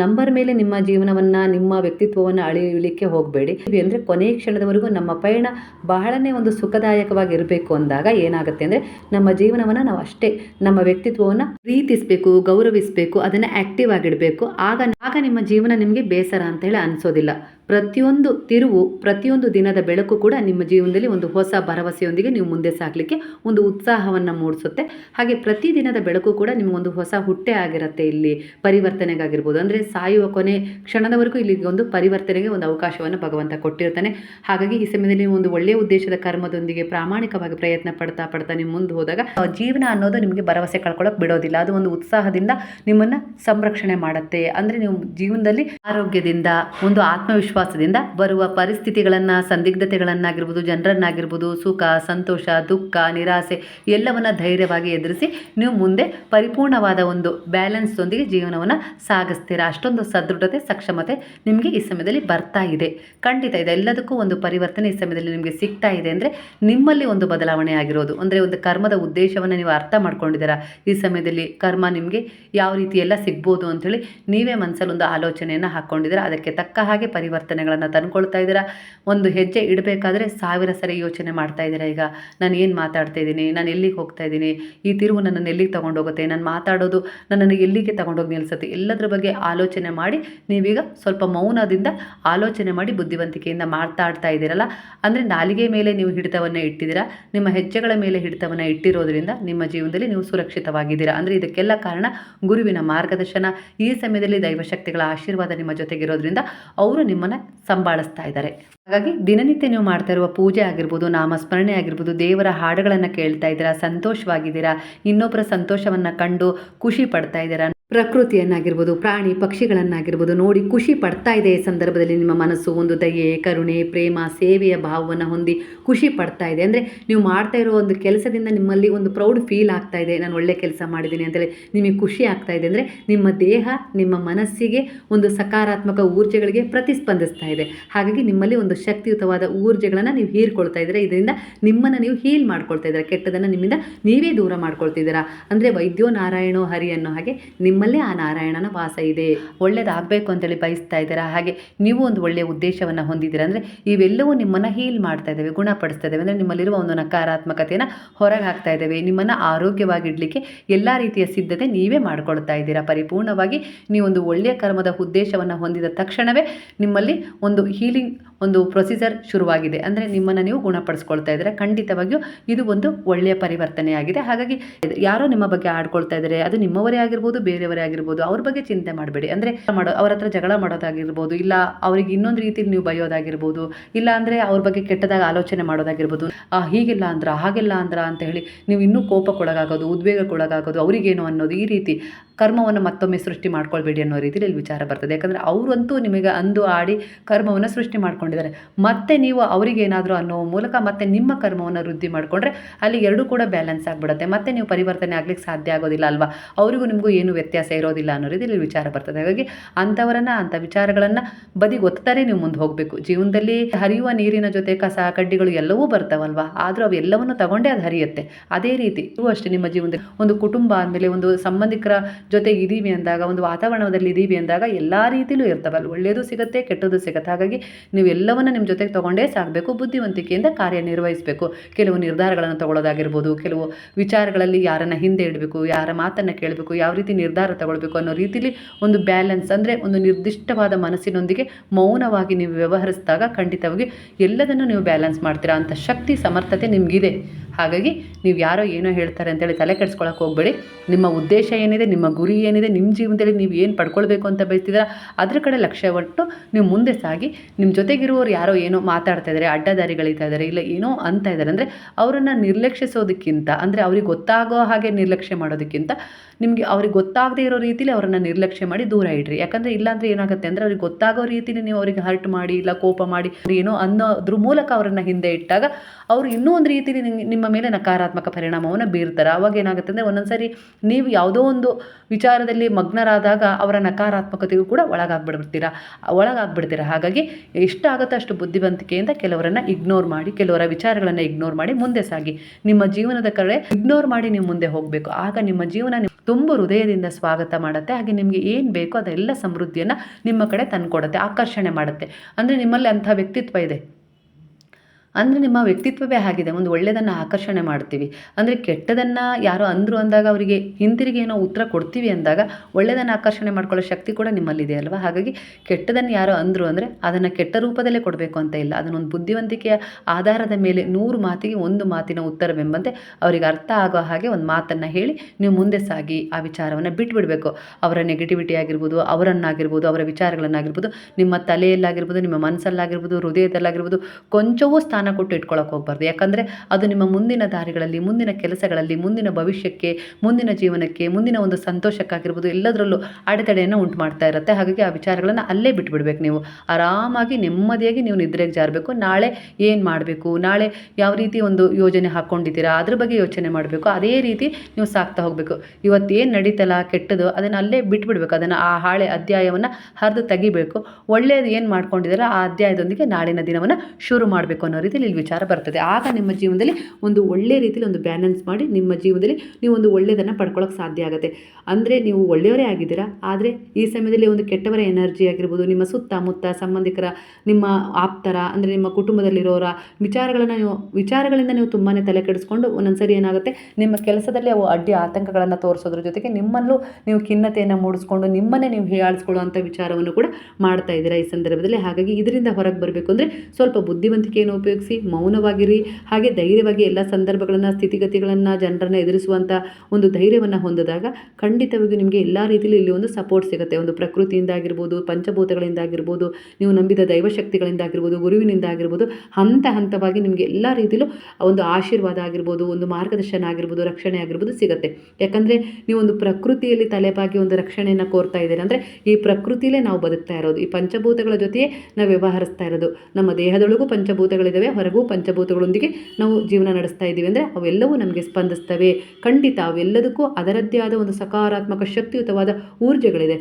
ನಂಬರ್ ಮೇಲೆ ನಿಮ್ಮ ಜೀವನವನ್ನು, ನಿಮ್ಮ ವ್ಯಕ್ತಿತ್ವವನ್ನು ಅಳಿಯಲಿಕ್ಕೆ ಹೋಗಬೇಡಿ. ಅಂದರೆ ಕೊನೆಯ ಕ್ಷಣದವರೆಗೂ ನಮ್ಮ ಪಯಣ ಬಹಳನೇ ಒಂದು ಸುಖದಾಯಕವಾಗಿರಬೇಕು ಅಂದಾಗ ಏನಾಗುತ್ತೆ ಅಂದರೆ, ನಮ್ಮ ಜೀವನವನ್ನು ನಾವು ಅಷ್ಟೇ ನಮ್ಮ ವ್ಯಕ್ತಿತ್ವವನ್ನು ಪ್ರೀತಿಸಬೇಕು, ಗೌರವಿಸಬೇಕು, ಅದನ್ನು ಆ್ಯಕ್ಟಿವ್ ಆಗಿಡಬೇಕು. ಆಗ ಆಗ ನಿಮ್ಮ ಜೀವನ ನಿಮಗೆ ಬೇಸರ ಅಂತ ಹೇಳಿ ಅನಿಸೋದಿಲ್ಲ. ಪ್ರತಿಯೊಂದು ತಿರುವು, ಪ್ರತಿಯೊಂದು ದಿನದ ಬೆಳಕು ಕೂಡ ನಿಮ್ಮ ಜೀವನದಲ್ಲಿ ಒಂದು ಹೊಸ ಭರವಸೆಯೊಂದಿಗೆ ನೀವು ಮುಂದೆ ಸಾಗಲಿಕ್ಕೆ ಒಂದು ಉತ್ಸಾಹವನ್ನು ಮೂಡಿಸುತ್ತೆ. ಹಾಗೆ ಪ್ರತಿದಿನದ ಬೆಳಕು ಕೂಡ ನಿಮಗೊಂದು ಹೊಸ ಹುಟ್ಟೆ ಆಗಿರುತ್ತೆ ಇಲ್ಲಿ ಪರಿವರ್ತನೆಗಾಗಿರ್ಬೋದು. ಅಂದರೆ ಸಾಯುವ ಕೊನೆ ಕ್ಷಣದವರೆಗೂ ಇಲ್ಲಿಗೆ ಒಂದು ಪರಿವರ್ತನೆಗೆ ಒಂದು ಅವಕಾಶವನ್ನು ಭಗವಂತ ಕೊಟ್ಟಿರ್ತಾನೆ. ಹಾಗಾಗಿ ಈ ಸಮಯದಲ್ಲಿ ನೀವು ಒಂದು ಒಳ್ಳೆಯ ಉದ್ದೇಶದ ಕರ್ಮದೊಂದಿಗೆ ಪ್ರಾಮಾಣಿಕವಾಗಿ ಪ್ರಯತ್ನ ಪಡ್ತಾ ಪಡ್ತಾ ನೀವು ಮುಂದೆ ಹೋದಾಗ ಜೀವನ ಅನ್ನೋದು ನಿಮಗೆ ಭರವಸೆ ಕಳ್ಕೊಳ್ಳೋಕೆ ಬಿಡೋದಿಲ್ಲ. ಅದು ಒಂದು ಉತ್ಸಾಹದಿಂದ ನಿಮ್ಮನ್ನು ಸಂರಕ್ಷಣೆ ಮಾಡುತ್ತೆ. ಅಂದರೆ ನೀವು ಜೀವನದಲ್ಲಿ ಆರೋಗ್ಯದಿಂದ, ಒಂದು ಆತ್ಮವಿಶ್ವಾಸ ಆತ್ಮವಿಶ್ವಾಸದಿಂದ ಬರುವ ಪರಿಸ್ಥಿತಿಗಳನ್ನು, ಸಂದಿಗ್ಧತೆಗಳನ್ನಾಗಿರ್ಬೋದು, ಜನರನ್ನಾಗಿರ್ಬೋದು, ಸುಖ, ಸಂತೋಷ, ದುಃಖ, ನಿರಾಸೆ ಎಲ್ಲವನ್ನ ಧೈರ್ಯವಾಗಿ ಎದುರಿಸಿ ನೀವು ಮುಂದೆ ಪರಿಪೂರ್ಣವಾದ ಒಂದು ಬ್ಯಾಲೆನ್ಸ್ದೊಂದಿಗೆ ಜೀವನವನ್ನು ಸಾಗಿಸ್ತೀರಾ. ಅಷ್ಟೊಂದು ಸದೃಢತೆ, ಸಕ್ಷಮತೆ ನಿಮಗೆ ಈ ಸಮಯದಲ್ಲಿ ಬರ್ತಾ ಇದೆ. ಖಂಡಿತ ಇದೆಲ್ಲದಕ್ಕೂ ಒಂದು ಪರಿವರ್ತನೆ ಈ ಸಮಯದಲ್ಲಿ ನಿಮಗೆ ಸಿಗ್ತಾ ಇದೆ ಅಂದರೆ ನಿಮ್ಮಲ್ಲಿ ಒಂದು ಬದಲಾವಣೆ ಆಗಿರೋದು. ಅಂದರೆ ಒಂದು ಕರ್ಮದ ಉದ್ದೇಶವನ್ನು ನೀವು ಅರ್ಥ ಮಾಡ್ಕೊಂಡಿದ್ದೀರಾ. ಈ ಸಮಯದಲ್ಲಿ ಕರ್ಮ ನಿಮಗೆ ಯಾವ ರೀತಿ ಎಲ್ಲ ಸಿಗ್ಬೋದು ಹೇಳಿ ನೀವೇ ಮನಸ್ಸಲ್ಲಿ ಒಂದು ಆಲೋಚನೆಯನ್ನು ಹಾಕ್ಕೊಂಡಿದ್ದೀರಾ ಅದಕ್ಕೆ ತಕ್ಕ ಹಾಗೆ ಪರಿವರ್ತನೆಗಳನ್ನು ತಂದ್ಕೊಳ್ತಾ ಇದ್ದೀರಾ? ಒಂದು ಹೆಜ್ಜೆ ಇಡಬೇಕಾದ್ರೆ ಸಾವಿರ ಸರಿ ಯೋಚನೆ ಮಾಡ್ತಾ ಇದ್ದೀರಾ? ಈಗ ನಾನು ಏನು ಮಾತಾಡ್ತಾ ಇದ್ದೀನಿ? ನಾನು ಎಲ್ಲಿಗೆ ಹೋಗ್ತಾ ಇದ್ದೀನಿ? ಈ ತಿರುವು ನನ್ನನ್ನು ಎಲ್ಲಿಗೆ ತೊಗೊಂಡೋಗುತ್ತೆ? ನಾನು ಮಾತಾಡೋದು ನನ್ನನ್ನು ಎಲ್ಲಿಗೆ ತಗೊಂಡೋಗಿ ನಿಲ್ಲಿಸುತ್ತೆ ಎಲ್ಲದರ ಬಗ್ಗೆ ಆಲೋಚನೆ ಮಾಡಿ ನೀವೀಗ ಸ್ವಲ್ಪ ಮೌನದಿಂದ ಆಲೋಚನೆ ಮಾಡಿ ಬುದ್ಧಿವಂತಿಕೆಯಿಂದ ಮಾತಾಡ್ತಾ ಇದ್ದೀರಲ್ಲ? ಅಂದರೆ ನಾಲಿಗೆ ಮೇಲೆ ನೀವು ಹಿಡಿತವನ್ನು ಇಟ್ಟಿದ್ದೀರಾ? ನಿಮ್ಮ ಹೆಜ್ಜೆಗಳ ಮೇಲೆ ಹಿಡಿತವನ್ನು ಇಟ್ಟಿರೋದ್ರಿಂದ ನಿಮ್ಮ ಜೀವನದಲ್ಲಿ ನೀವು ಸುರಕ್ಷಿತವಾಗಿದ್ದೀರಾ? ಅಂದರೆ ಇದಕ್ಕೆಲ್ಲ ಕಾರಣ ಗುರುವಿನ ಮಾರ್ಗದರ್ಶನ. ಈ ಸಮಯದಲ್ಲಿ ದೈವಶಕ್ತಿಗಳ ಆಶೀರ್ವಾದ ನಿಮ್ಮ ಜೊತೆಗಿರೋದ್ರಿಂದ ಅವರು ನಿಮ್ಮನ್ನು ಸಂಭಾಳಿಸ್ತಾ ಇದ್ದಾರೆ. ಹಾಗಾಗಿ ದಿನನಿತ್ಯ ನೀವು ಮಾಡ್ತಾ ಇರುವ ಪೂಜೆ ಆಗಿರ್ಬೋದು, ನಾಮಸ್ಮರಣೆ ಆಗಿರ್ಬೋದು, ದೇವರ ಹಾಡುಗಳನ್ನು ಕೇಳ್ತಾ ಇದ್ದೀರಾ, ಸಂತೋಷವಾಗಿದ್ದೀರಾ ಇನ್ನೊಬ್ಬರ ಸಂತೋಷವನ್ನು ಕಂಡು ಖುಷಿ ಪಡ್ತಾ ಇದ್ದೀರಾ ಪ್ರಕೃತಿಯನ್ನಾಗಿರ್ಬೋದು, ಪ್ರಾಣಿ ಪಕ್ಷಿಗಳನ್ನಾಗಿರ್ಬೋದು ನೋಡಿ ಖುಷಿ ಪಡ್ತಾ ಇದೆ ಈ ಸಂದರ್ಭದಲ್ಲಿ ನಿಮ್ಮ ಮನಸ್ಸು. ಒಂದು ದಯೆ, ಕರುಣೆ, ಪ್ರೇಮ, ಸೇವೆಯ ಭಾವವನ್ನು ಹೊಂದಿ ಖುಷಿ ಪಡ್ತಾ ಇದೆ. ಅಂದರೆ ನೀವು ಮಾಡ್ತಾ ಇರೋ ಒಂದು ಕೆಲಸದಿಂದ ನಿಮ್ಮಲ್ಲಿ ಒಂದು ಪ್ರೌಡ್ ಫೀಲ್ ಆಗ್ತಾ ಇದೆ. ನಾನು ಒಳ್ಳೆ ಕೆಲಸ ಮಾಡಿದ್ದೀನಿ ಅಂತೇಳಿ ನಿಮಗೆ ಖುಷಿ ಆಗ್ತಾ ಇದೆ. ಅಂದರೆ ನಿಮ್ಮ ದೇಹ, ನಿಮ್ಮ ಮನಸ್ಸಿಗೆ ಒಂದು ಸಕಾರಾತ್ಮಕ ಊರ್ಜೆಗಳಿಗೆ ಪ್ರತಿಸ್ಪಂದಿಸ್ತಾ ಇದೆ. ಹಾಗಾಗಿ ನಿಮ್ಮಲ್ಲಿ ಒಂದು ಶಕ್ತಿಯುತವಾದ ಊರ್ಜೆಗಳನ್ನು ನೀವು ಹೀರ್ಕೊಳ್ತಾ ಇದ್ದೀರಾ. ಇದರಿಂದ ನಿಮ್ಮನ್ನು ನೀವು ಹೀಲ್ ಮಾಡ್ಕೊಳ್ತಾ ಇದ್ದೀರಾ. ಕೆಟ್ಟದನ್ನು ನಿಮ್ಮಿಂದ ನೀವೇ ದೂರ ಮಾಡ್ಕೊಳ್ತಿದ್ದೀರಾ ಅಂದರೆ ವೈದ್ಯೋ ನಾರಾಯಣೋ ಹರಿ ಅನ್ನೋ ಹಾಗೆ ನಿಮ್ಮಲ್ಲೇ ಆ ನಾರಾಯಣನ ವಾಸ ಇದೆ. ಒಳ್ಳೇದಾಗಬೇಕು ಅಂತೇಳಿ ಬಯಸ್ತಾ ಇದ್ದೀರಾ? ಹಾಗೆ ನೀವು ಒಂದು ಒಳ್ಳೆಯ ಉದ್ದೇಶವನ್ನು ಹೊಂದಿದ್ದೀರಾ ಅಂದರೆ ಇವೆಲ್ಲವೂ ನಿಮ್ಮನ್ನು ಹೀಲ್ ಮಾಡ್ತಾ ಇದ್ದಾವೆ, ಗುಣಪಡಿಸ್ತಾ ಇದ್ದಾವೆ. ಅಂದರೆ ನಿಮ್ಮಲ್ಲಿರುವ ಒಂದು ನಕಾರಾತ್ಮಕತೆಯನ್ನು ಹೊರಗೆ ಹಾಕ್ತಾ ಇದ್ದಾವೆ. ನಿಮ್ಮನ್ನು ಆರೋಗ್ಯವಾಗಿಡಲಿಕ್ಕೆ ಎಲ್ಲ ರೀತಿಯ ಸಿದ್ಧತೆ ನೀವೇ ಮಾಡ್ಕೊಳ್ತಾ ಇದ್ದೀರಾ? ಪರಿಪೂರ್ಣವಾಗಿ ನೀವೊಂದು ಒಳ್ಳೆಯ ಕರ್ಮದ ಉದ್ದೇಶವನ್ನು ಹೊಂದಿದ ತಕ್ಷಣವೇ ನಿಮ್ಮಲ್ಲಿ ಒಂದು ಹೀಲಿಂಗ್ ಒಂದು ಪ್ರೊಸೀಜರ್ ಶುರುವಾಗಿದೆ. ಅಂದರೆ ನಿಮ್ಮನ್ನು ನೀವು ಗುಣಪಡಿಸ್ಕೊಳ್ತಾ ಇದ್ದಾರೆ ಖಂಡಿತವಾಗಿಯೂ ಇದು ಒಂದು ಒಳ್ಳೆಯ ಪರಿವರ್ತನೆಯಾಗಿದೆ. ಹಾಗಾಗಿ ಯಾರೋ ನಿಮ್ಮ ಬಗ್ಗೆ ಆಡ್ಕೊಳ್ತಾ ಇದ್ದಾರೆ ಅದು ನಿಮ್ಮವರೇ ಆಗಿರ್ಬೋದು, ಬೇರೆಯವರೇ ಆಗಿರ್ಬೋದು, ಅವ್ರ ಬಗ್ಗೆ ಚಿಂತೆ ಮಾಡಬೇಡಿ. ಅಂದರೆ ಮಾಡೋ, ಅವ್ರ ಹತ್ರ ಜಗಳ ಮಾಡೋದಾಗಿರ್ಬೋದು, ಇಲ್ಲ ಅವ್ರಿಗೆ ಇನ್ನೊಂದು ರೀತಿಯಲ್ಲಿ ನೀವು ಬೈಯೋದಾಗಿರ್ಬೋದು, ಇಲ್ಲ ಅಂದರೆ ಅವ್ರ ಬಗ್ಗೆ ಕೆಟ್ಟದಾಗ ಆಲೋಚನೆ ಮಾಡೋದಾಗಿರ್ಬೋದು ಹೀಗೆಲ್ಲ ಅಂದ್ರ, ಹಾಗೆಲ್ಲ ಅಂದ್ರ ಅಂತ ಹೇಳಿ ನೀವು ಇನ್ನೂ ಕೋಪಕ್ಕೊಳಗಾಗೋದು, ಉದ್ವೇಗಕ್ಕೊಳಗಾಗೋದು, ಅವರಿಗೇನು ಅನ್ನೋದು ಈ ರೀತಿ ಕರ್ಮವನ್ನು ಮತ್ತೊಮ್ಮೆ ಸೃಷ್ಟಿ ಮಾಡ್ಕೊಳ್ಬೇಡಿ ಅನ್ನೋ ರೀತಿಯಲ್ಲಿ ವಿಚಾರ ಬರ್ತದೆ. ಯಾಕಂದರೆ ಅವರಂತೂ ನಿಮಗೆ ಅಂದು ಆಡಿ ಕರ್ಮವನ್ನು ಸೃಷ್ಟಿ ಮಾಡ್ಕೊಂಡಿದ್ದಾರೆ. ಮತ್ತೆ ನೀವು ಅವರಿಗೇನಾದರೂ ಅನ್ನೋ ಮೂಲಕ ಮತ್ತೆ ನಿಮ್ಮ ಕರ್ಮವನ್ನು ವೃದ್ಧಿ ಮಾಡಿಕೊಂಡ್ರೆ ಅಲ್ಲಿ ಎರಡೂ ಕೂಡ ಬ್ಯಾಲೆನ್ಸ್ ಆಗಿಬಿಡುತ್ತೆ. ಮತ್ತೆ ನೀವು ಪರಿವರ್ತನೆ ಆಗಲಿಕ್ಕೆ ಸಾಧ್ಯ ಆಗೋದಿಲ್ಲ ಅಲ್ವಾ? ಅವರಿಗೂ ನಿಮಗೂ ಏನು ವ್ಯತ್ಯಾಸ ಇರೋದಿಲ್ಲ ಅನ್ನೋ ರೀತಿಯಲ್ಲಿ ವಿಚಾರ ಬರ್ತದೆ. ಹಾಗಾಗಿ ಅಂಥವರನ್ನು, ಅಂಥ ವಿಚಾರಗಳನ್ನು ಬದಿಗೊತ್ತಾರೆ ನೀವು ಮುಂದೆ ಹೋಗಬೇಕು. ಜೀವನದಲ್ಲಿ ಹರಿಯುವ ನೀರಿನ ಜೊತೆ ಕಸ, ಕಡ್ಡಿಗಳು ಎಲ್ಲವೂ ಬರ್ತಾವಲ್ವಾ? ಆದರೂ ಅವೆಲ್ಲವನ್ನು ತಗೊಂಡೇ ಅದು ಹರಿಯುತ್ತೆ. ಅದೇ ರೀತಿ ಅಷ್ಟೇ ನಿಮ್ಮ ಜೀವನದಲ್ಲಿ ಒಂದು ಕುಟುಂಬ ಆದಮೇಲೆ ಒಂದು ಸಂಬಂಧಿಕರ ಜೊತೆ ಇದ್ದೀವಿ ಅಂದಾಗ, ಒಂದು ವಾತಾವರಣದಲ್ಲಿ ಇದ್ದೀವಿ ಅಂದಾಗ ಎಲ್ಲ ರೀತಿಯಲ್ಲೂ ಇರ್ತವಲ್ಲ ಒಳ್ಳೆಯದು ಸಿಗುತ್ತೆ, ಕೆಟ್ಟದ್ದು ಸಿಗುತ್ತೆ. ಹಾಗಾಗಿ ನೀವು ಎಲ್ಲವನ್ನು ನಿಮ್ಮ ಜೊತೆಗೆ ತಗೊಂಡೇ ಸಾಗಬೇಕು ಬುದ್ಧಿವಂತಿಕೆಯಿಂದ ಕಾರ್ಯನಿರ್ವಹಿಸಬೇಕು ಕೆಲವು ನಿರ್ಧಾರಗಳನ್ನು ತಗೊಳ್ಳೋದಾಗಿರ್ಬೋದು, ಕೆಲವು ವಿಚಾರಗಳಲ್ಲಿ ಯಾರನ್ನು ಹಿಂದೆ ಇಡಬೇಕು, ಯಾರ ಮಾತನ್ನು ಕೇಳಬೇಕು, ಯಾವ ರೀತಿ ನಿರ್ಧಾರ ತಗೊಳ್ಬೇಕು ಅನ್ನೋ ರೀತಿಲಿ ಒಂದು ಬ್ಯಾಲೆನ್ಸ್ ಅಂದರೆ ಒಂದು ನಿರ್ದಿಷ್ಟವಾದ ಮನಸ್ಸಿನೊಂದಿಗೆ ಮೌನವಾಗಿ ನೀವು ವ್ಯವಹರಿಸಿದಾಗ ಖಂಡಿತವಾಗಿ ಎಲ್ಲದನ್ನು ನೀವು ಬ್ಯಾಲೆನ್ಸ್ ಮಾಡ್ತೀರಾ ಅಂಥ ಶಕ್ತಿ, ಸಮರ್ಥತೆ ನಿಮಗಿದೆ. ಹಾಗಾಗಿ ನೀವು ಯಾರೋ ಏನೋ ಹೇಳ್ತಾರೆ ಅಂತೇಳಿ ತಲೆ ಕೆಡಿಸ್ಕೊಳಕ್ಕೆ ಹೋಗಬೇಡಿ. ನಿಮ್ಮ ಉದ್ದೇಶ ಏನಿದೆ, ನಿಮ್ಮ ಗುರಿ ಏನಿದೆ, ನಿಮ್ಮ ಜೀವನದಲ್ಲಿ ನೀವು ಏನು ಪಡ್ಕೊಳ್ಬೇಕು ಅಂತ ಬಯಸ್ತಿದ್ದೀರಾ, ಅದ್ರ ಕಡೆ ಲಕ್ಷ್ಯ ಒಟ್ಟು ನೀವು ಮುಂದೆ ಸಾಗಿ, ನಿಮ್ಮ ಜೊತೆಗಿರುವವರು ಯಾರೋ ಏನೋ ಮಾತಾಡ್ತಾ ಇದ್ದಾರೆ, ಅಡ್ಡದಾರಿಗಳಿತಾ ಇದ್ದಾರೆ, ಇಲ್ಲ ಏನೋ ಅಂತ ಇದ್ದಾರೆ ಅಂದರೆ ಅವರನ್ನು ನಿರ್ಲಕ್ಷಿಸೋದಕ್ಕಿಂತ, ಅಂದರೆ ಅವ್ರಿಗೆ ಗೊತ್ತಾಗೋ ಹಾಗೆ ನಿರ್ಲಕ್ಷ್ಯ ಮಾಡೋದಕ್ಕಿಂತ ನಿಮಗೆ ಅವ್ರಿಗೆ ಗೊತ್ತಾಗದೇ ಇರೋ ರೀತಿಲಿ ಅವರನ್ನು ನಿರ್ಲಕ್ಷ್ಯ ಮಾಡಿ ದೂರ ಇಡ್ರಿ. ಯಾಕಂದರೆ ಇಲ್ಲಾಂದರೆ ಏನಾಗುತ್ತೆ ಅಂದರೆ ಅವ್ರಿಗೆ ಗೊತ್ತಾಗೋ ರೀತಿಲಿ ನೀವು ಅವರಿಗೆ ಹರ್ಟ್ ಮಾಡಿ, ಇಲ್ಲ ಕೋಪ ಮಾಡಿ, ಏನೋ ಅನ್ನೋದ್ರ ಮೂಲಕ ಅವರನ್ನು ಹಿಂದೆ ಇಟ್ಟಾಗ ಅವರು ಇನ್ನೂ ಒಂದು ರೀತಿಲಿ ನಿಂಗೆ- ನಿಮ್ಮ ಮೇಲೆ ನಕಾರಾತ್ಮಕ ಪರಿಣಾಮವನ್ನು ಬೀರ್ತಾರೆ. ಅವಾಗ ಏನಾಗುತ್ತೆ ಅಂದರೆ ಒಂದೊಂದು ಸರಿ ನೀವು ಯಾವುದೋ ಒಂದು ವಿಚಾರದಲ್ಲಿ ಮಗ್ನರಾದಾಗ ಅವರ ನಕಾರಾತ್ಮಕತೆಗೂ ಕೂಡ ಒಳಗಾಗ್ಬಿಡ್ಬಿಡ್ತೀರಾ? ಒಳಗಾಗ್ಬಿಡ್ತೀರಾ? ಹಾಗಾಗಿ ಎಷ್ಟಾಗುತ್ತೋ ಅಷ್ಟು ಬುದ್ಧಿವಂತಿಕೆಯಿಂದ ಕೆಲವರನ್ನು ಇಗ್ನೋರ್ ಮಾಡಿ, ಕೆಲವರ ವಿಚಾರಗಳನ್ನು ಇಗ್ನೋರ್ ಮಾಡಿ ಮುಂದೆ ಸಾಗಿ. ನಿಮ್ಮ ಜೀವನದ ಕಡೆ ಇಗ್ನೋರ್ ಮಾಡಿ ನೀವು ಮುಂದೆ ಹೋಗಬೇಕು. ಆಗ ನಿಮ್ಮ ಜೀವನ ತುಂಬ ಹೃದಯದಿಂದ ಸ್ವಾಗತ ಮಾಡುತ್ತೆ. ಹಾಗೆ ನಿಮಗೆ ಏನು ಬೇಕೋ ಅದೆಲ್ಲ ಸಮೃದ್ಧಿಯನ್ನು ನಿಮ್ಮ ಕಡೆ ತಂದುಕೊಡುತ್ತೆ, ಆಕರ್ಷಣೆ ಮಾಡುತ್ತೆ. ಅಂದರೆ ನಿಮ್ಮಲ್ಲಿ ಅಂಥ ವ್ಯಕ್ತಿತ್ವ ಇದೆ. ಅಂದರೆ ನಿಮ್ಮ ವ್ಯಕ್ತಿತ್ವವೇ ಆಗಿದೆ, ಒಂದು ಒಳ್ಳೆಯದನ್ನು ಆಕರ್ಷಣೆ ಮಾಡ್ತೀವಿ. ಅಂದರೆ ಕೆಟ್ಟದನ್ನು ಯಾರೋ ಅಂದರು ಅಂದಾಗ ಅವರಿಗೆ ಹಿಂತಿರುಗಿ ಏನೋ ಉತ್ತರ ಕೊಡ್ತೀವಿ ಅಂದಾಗ ಒಳ್ಳೆಯದನ್ನು ಆಕರ್ಷಣೆ ಮಾಡ್ಕೊಳ್ಳೋ ಶಕ್ತಿ ಕೂಡ ನಿಮ್ಮಲ್ಲಿದೆ ಅಲ್ವಾ? ಹಾಗಾಗಿ ಕೆಟ್ಟದನ್ನು ಯಾರೋ ಅಂದರು ಅಂದರೆ ಅದನ್ನು ಕೆಟ್ಟ ರೂಪದಲ್ಲೇ ಕೊಡಬೇಕು ಅಂತ ಇಲ್ಲ. ಅದನ್ನೊಂದು ಬುದ್ಧಿವಂತಿಕೆಯ ಆಧಾರದ ಮೇಲೆ ನೂರು ಮಾತಿಗೆ ಒಂದು ಮಾತಿನ ಉತ್ತರವೆಂಬಂತೆ ಅವರಿಗೆ ಅರ್ಥ ಆಗೋ ಹಾಗೆ ಒಂದು ಮಾತನ್ನು ಹೇಳಿ ನೀವು ಮುಂದೆ ಸಾಗಿ ಆ ವಿಚಾರವನ್ನು ಬಿಟ್ಬಿಡಬೇಕು. ಅವರ ನೆಗೆಟಿವಿಟಿ ಆಗಿರ್ಬೋದು, ಅವರನ್ನಾಗಿರ್ಬೋದು, ಅವರ ವಿಚಾರಗಳನ್ನಾಗಿರ್ಬೋದು, ನಿಮ್ಮ ತಲೆಯಲ್ಲಾಗಿರ್ಬೋದು, ನಿಮ್ಮ ಮನಸ್ಸಲ್ಲಾಗಿರ್ಬೋದು, ಹೃದಯದಲ್ಲಾಗಿರ್ಬೋದು, ಕೊಂಚವೂ ಸ್ಥಾನ ಸ್ಥಾನ ಕೊಟ್ಟು ಇಟ್ಕೊಳ್ಳೋಕೆ ಹೋಗ್ಬಾರ್ದು. ಯಾಕಂದರೆ ಅದು ನಿಮ್ಮ ಮುಂದಿನ ದಾರಿಗಳಲ್ಲಿ, ಮುಂದಿನ ಕೆಲಸಗಳಲ್ಲಿ, ಮುಂದಿನ ಭವಿಷ್ಯಕ್ಕೆ, ಮುಂದಿನ ಜೀವನಕ್ಕೆ, ಮುಂದಿನ ಒಂದು ಸಂತೋಷಕ್ಕಾಗಿರ್ಬೋದು, ಎಲ್ಲದರಲ್ಲೂ ಅಡೆತಡೆಯನ್ನು ಉಂಟು ಮಾಡ್ತಾ ಇರುತ್ತೆ. ಹಾಗಾಗಿ ಆ ವಿಚಾರಗಳನ್ನು ಅಲ್ಲೇ ಬಿಟ್ಬಿಡ್ಬೇಕು ನೀವು. ಆರಾಮಾಗಿ ನೆಮ್ಮದಿಯಾಗಿ ನೀವು ನಿದ್ರೆಗೆ ಜಾರಬೇಕು. ನಾಳೆ ಏನು ಮಾಡಬೇಕು? ನಾಳೆ ಯಾವ ರೀತಿ ಒಂದು ಯೋಜನೆ ಹಾಕ್ಕೊಂಡಿದ್ದೀರಾ ಅದ್ರ ಬಗ್ಗೆ ಯೋಚನೆ ಮಾಡಬೇಕು. ಅದೇ ರೀತಿ ನೀವು ಸಾಕ್ತಾ ಹೋಗಬೇಕು. ಇವತ್ತೇನು ನಡೀತಲ್ಲ, ಕೆಟ್ಟದು, ಅದನ್ನು ಅಲ್ಲೇ ಬಿಟ್ಬಿಡ್ಬೇಕು. ಅದನ್ನು ಆ ಹಾಳೆ ಅಧ್ಯಾಯವನ್ನು ಹರಿದು ತೆಗಿಬೇಕು. ಒಳ್ಳೆಯದು ಏನು ಮಾಡ್ಕೊಂಡಿದ್ದೀರಾ, ಆ ಅಧ್ಯಾಯದೊಂದಿಗೆ ನಾಳಿನ ದಿನವನ್ನು ಶುರು ಮಾಡಬೇಕು ಅನ್ನೋ ರೀತಿಯಲ್ಲಿ ಇಲ್ಲಿ ವಿಚಾರ ಬರ್ತದೆ. ಆಗ ನಿಮ್ಮ ಜೀವನದಲ್ಲಿ ಒಂದು ಒಳ್ಳೆಯ ರೀತಿಯಲ್ಲಿ ಒಂದು ಬ್ಯಾಲೆನ್ಸ್ ಮಾಡಿ ನಿಮ್ಮ ಜೀವನದಲ್ಲಿ ನೀವು ಒಂದು ಒಳ್ಳೆಯದನ್ನು ಪಡ್ಕೊಳ್ಳೋಕೆ ಸಾಧ್ಯ ಆಗುತ್ತೆ. ಅಂದರೆ ನೀವು ಒಳ್ಳೆಯವರೇ ಆಗಿದ್ದೀರಾ? ಆದರೆ ಈ ಸಮಯದಲ್ಲಿ ಒಂದು ಕೆಟ್ಟವರ ಎನರ್ಜಿ ಆಗಿರ್ಬೋದು, ನಿಮ್ಮ ಸುತ್ತಮುತ್ತ ಸಂಬಂಧಿಕರ, ನಿಮ್ಮ ಆಪ್ತರ, ಅಂದರೆ ನಿಮ್ಮ ಕುಟುಂಬದಲ್ಲಿರೋರ ವಿಚಾರಗಳನ್ನು ನೀವು, ವಿಚಾರಗಳಿಂದ ನೀವು ತುಂಬಾ ತಲೆ ಕೆಡಿಸ್ಕೊಂಡು ಒಂದೊಂದು ಸರಿ ಏನಾಗುತ್ತೆ, ನಿಮ್ಮ ಕೆಲಸದಲ್ಲಿ ಅವು ಅಡ್ಡಿ ಆತಂಕಗಳನ್ನು ತೋರಿಸೋದ್ರ ಜೊತೆಗೆ ನಿಮ್ಮಲ್ಲೂ ನೀವು ಖಿನ್ನತೆಯನ್ನು ಮೂಡಿಸ್ಕೊಂಡು ನಿಮ್ಮನ್ನೇ ನೀವು ಹೀಯಾಳಿಸ್ಕೊಳ್ಳುವಂಥ ವಿಚಾರವನ್ನು ಕೂಡ ಮಾಡ್ತಾ ಇದ್ದೀರಾ ಈ ಸಂದರ್ಭದಲ್ಲಿ. ಹಾಗಾಗಿ ಇದರಿಂದ ಹೊರಗೆ ಬರಬೇಕು ಅಂದರೆ ಸ್ವಲ್ಪ ಬುದ್ಧಿವಂತಿಕೆಯನ್ನು ಉಪಯೋಗಿಸಿ ಮೌನವಾಗಿರಿ. ಹಾಗೆ ಧೈರ್ಯವಾಗಿ ಎಲ್ಲ ಸಂದರ್ಭಗಳನ್ನು, ಸ್ಥಿತಿಗತಿಗಳನ್ನು ಜನರನ್ನು ಎದುರಿಸುವಂಥ ಒಂದು ಧೈರ್ಯವನ್ನು ಹೊಂದಿದಾಗ ಖಂಡಿತವಾಗಿಯೂ ನಿಮಗೆ ಎಲ್ಲ ರೀತಿಯಲ್ಲಿ ಇಲ್ಲಿ ಒಂದು ಸಪೋರ್ಟ್ ಸಿಗುತ್ತೆ. ಒಂದು ಪ್ರಕೃತಿಯಿಂದ ಆಗಿರ್ಬೋದು, ಪಂಚಭೂತಗಳಿಂದ ಆಗಿರ್ಬೋದು, ನೀವು ನಂಬಿದ ದೈವಶಕ್ತಿಗಳಿಂದ ಆಗಿರ್ಬೋದು, ಗುರುವಿನಿಂದ ಆಗಿರ್ಬೋದು, ಹಂತ ಹಂತವಾಗಿ ನಿಮಗೆ ಎಲ್ಲ ರೀತಿಯಲ್ಲೂ ಒಂದು ಆಶೀರ್ವಾದ ಆಗಿರ್ಬೋದು, ಒಂದು ಮಾರ್ಗದರ್ಶನ ಆಗಿರ್ಬೋದು, ರಕ್ಷಣೆ ಆಗಿರ್ಬೋದು ಸಿಗುತ್ತೆ. ಯಾಕಂದರೆ ನೀವು ಒಂದು ಪ್ರಕೃತಿಯಲ್ಲಿ ತಲೆಬಾಗಿ ಒಂದು ರಕ್ಷಣೆಯನ್ನು ಕೋರ್ತಾ ಇದ್ದೀರಿ ಅಂದರೆ ಈ ಪ್ರಕೃತಿಯಲ್ಲೇ ನಾವು ಬದುಕ್ತಾ ಇರೋದು. ಈ ಪಂಚಭೂತಗಳ ಜೊತೆಯೇ ನಾವು ವ್ಯವಹರಿಸ್ತಾ ಇರೋದು. ನಮ್ಮ ದೇಹದೊಳಗೂ ಪಂಚಭೂತಗಳಿದ್ದಾವೆ ಹೊರಗೂ ಪಂಚಭೂತಗಳೊಂದಿಗೆ ನಾವು ಜೀವನ ನಡೆಸ್ತಾ ಇದ್ದೀವಿ ಅಂದರೆ ಅವೆಲ್ಲವೂ ನಮಗೆ ಸ್ಪಂದಿಸ್ತವೆ. ಖಂಡಿತ ಅವೆಲ್ಲದಕ್ಕೂ ಅದರದ್ದೇ ಆದ ಒಂದು ಸಕಾರಾತ್ಮಕ ಶಕ್ತಿಯುತವಾದ ಊರ್ಜೆಗಳಿದೆ.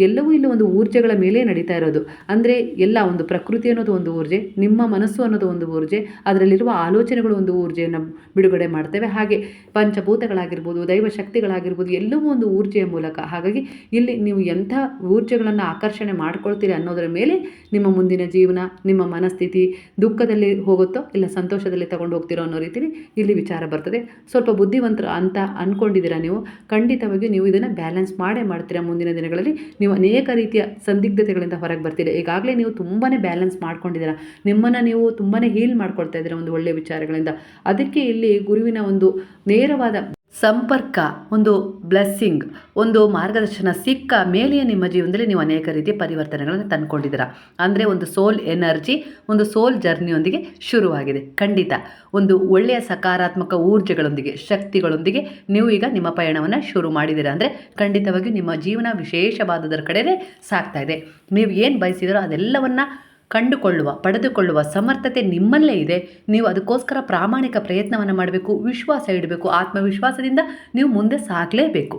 ಎಲ್ಲವೂ ಇಲ್ಲಿ ಒಂದು ಊರ್ಜೆಗಳ ಮೇಲೆ ನಡೀತಾ ಇರೋದು. ಅಂದರೆ ಎಲ್ಲ ಒಂದು ಪ್ರಕೃತಿ ಅನ್ನೋದು ಒಂದು ಊರ್ಜೆ, ನಿಮ್ಮ ಮನಸ್ಸು ಅನ್ನೋದು ಒಂದು ಊರ್ಜೆ, ಅದರಲ್ಲಿರುವ ಆಲೋಚನೆಗಳು ಒಂದು ಊರ್ಜೆಯನ್ನು ಬಿಡುಗಡೆ ಮಾಡ್ತೇವೆ. ಹಾಗೆ ಪಂಚಭೂತಗಳಾಗಿರ್ಬೋದು ದೈವ ಶಕ್ತಿಗಳಾಗಿರ್ಬೋದು ಎಲ್ಲವೂ ಒಂದು ಊರ್ಜೆಯ ಮೂಲಕ. ಹಾಗಾಗಿ ಇಲ್ಲಿ ನೀವು ಎಂಥ ಊರ್ಜೆಗಳನ್ನು ಆಕರ್ಷಣೆ ಮಾಡ್ಕೊಳ್ತೀರಿ ಅನ್ನೋದರ ಮೇಲೆ ನಿಮ್ಮ ಮುಂದಿನ ಜೀವನ, ನಿಮ್ಮ ಮನಸ್ಥಿತಿ, ದುಃಖದಲ್ಲಿ ಹೋಗುತ್ತೋ ಇಲ್ಲ ಸಂತೋಷದಲ್ಲಿ ತಗೊಂಡು ಹೋಗ್ತಿರೋ ಅನ್ನೋ ರೀತಿಲಿ ಇಲ್ಲಿ ವಿಚಾರ ಬರ್ತದೆ. ಸ್ವಲ್ಪ ಬುದ್ಧಿವಂತರು ಅಂತ ಅಂದ್ಕೊಂಡಿದ್ದೀರಾ ನೀವು? ಖಂಡಿತವಾಗಿಯೂ ನೀವು ಇದನ್ನು ಬ್ಯಾಲೆನ್ಸ್ ಮಾಡೇ ಮಾಡ್ತೀರಾ ಮುಂದಿನ ದಿನಗಳಲ್ಲಿ? ನೀವು ಅನೇಕ ರೀತಿಯ ಸಂದಿಗ್ಧತೆಗಳಿಂದ ಹೊರಗೆ ಬರ್ತೀರಾ. ಈಗಾಗಲೇ ನೀವು ತುಂಬಾ ಬ್ಯಾಲೆನ್ಸ್ ಮಾಡ್ಕೊಂಡಿದ್ದೀರಾ. ನಿಮ್ಮನ್ನು ನೀವು ತುಂಬಾ ಹೀಲ್ ಮಾಡ್ಕೊಳ್ತಾ ಇದ್ದೀರಾ ಒಂದು ಒಳ್ಳೆಯ ವಿಚಾರಗಳಿಂದ. ಅದಕ್ಕೆ ಇಲ್ಲಿ ಗುರುವಿನ ಒಂದು ನೇರವಾದ ಸಂಪರ್ಕ, ಒಂದು ಬ್ಲೆಸ್ಸಿಂಗ್, ಒಂದು ಮಾರ್ಗದರ್ಶನ ಸಿಕ್ಕ ಮೇಲೆಯೇ ನಿಮ್ಮ ಜೀವನದಲ್ಲಿ ನೀವು ಅನೇಕ ರೀತಿಯ ಪರಿವರ್ತನೆಗಳನ್ನು ತಂದುಕೊಂಡಿದ್ದೀರ. ಅಂದರೆ ಒಂದು ಸೋಲ್ ಎನರ್ಜಿ, ಒಂದು ಸೋಲ್ ಜರ್ನಿಯೊಂದಿಗೆ ಶುರುವಾಗಿದೆ. ಖಂಡಿತ. ಒಂದು ಒಳ್ಳೆಯ ಸಕಾರಾತ್ಮಕ ಊರ್ಜೆಗಳೊಂದಿಗೆ, ಶಕ್ತಿಗಳೊಂದಿಗೆ ನೀವು ಈಗ ನಿಮ್ಮ ಪಯಣವನ್ನು ಶುರು ಮಾಡಿದ್ದೀರಾ. ಅಂದರೆ ಖಂಡಿತವಾಗಿಯೂ ನಿಮ್ಮ ಜೀವನ ವಿಶೇಷವಾದದರ ಕಡೆಯೇ ಸಾಗ್ತಾ ಇದೆ. ನೀವು ಏನು ಬಯಸಿದರೋ ಅದೆಲ್ಲವನ್ನು ಕಂಡುಕೊಳ್ಳುವ, ಪಡೆದುಕೊಳ್ಳುವ ಸಮರ್ಥತೆ ನಿಮ್ಮಲ್ಲೇ ಇದೆ. ನೀವು ಅದಕ್ಕೋಸ್ಕರ ಪ್ರಾಮಾಣಿಕ ಪ್ರಯತ್ನವನ್ನು ಮಾಡಬೇಕು, ವಿಶ್ವಾಸ ಇಡಬೇಕು, ಆತ್ಮವಿಶ್ವಾಸದಿಂದ ನೀವು ಮುಂದೆ ಸಾಗಲೇಬೇಕು.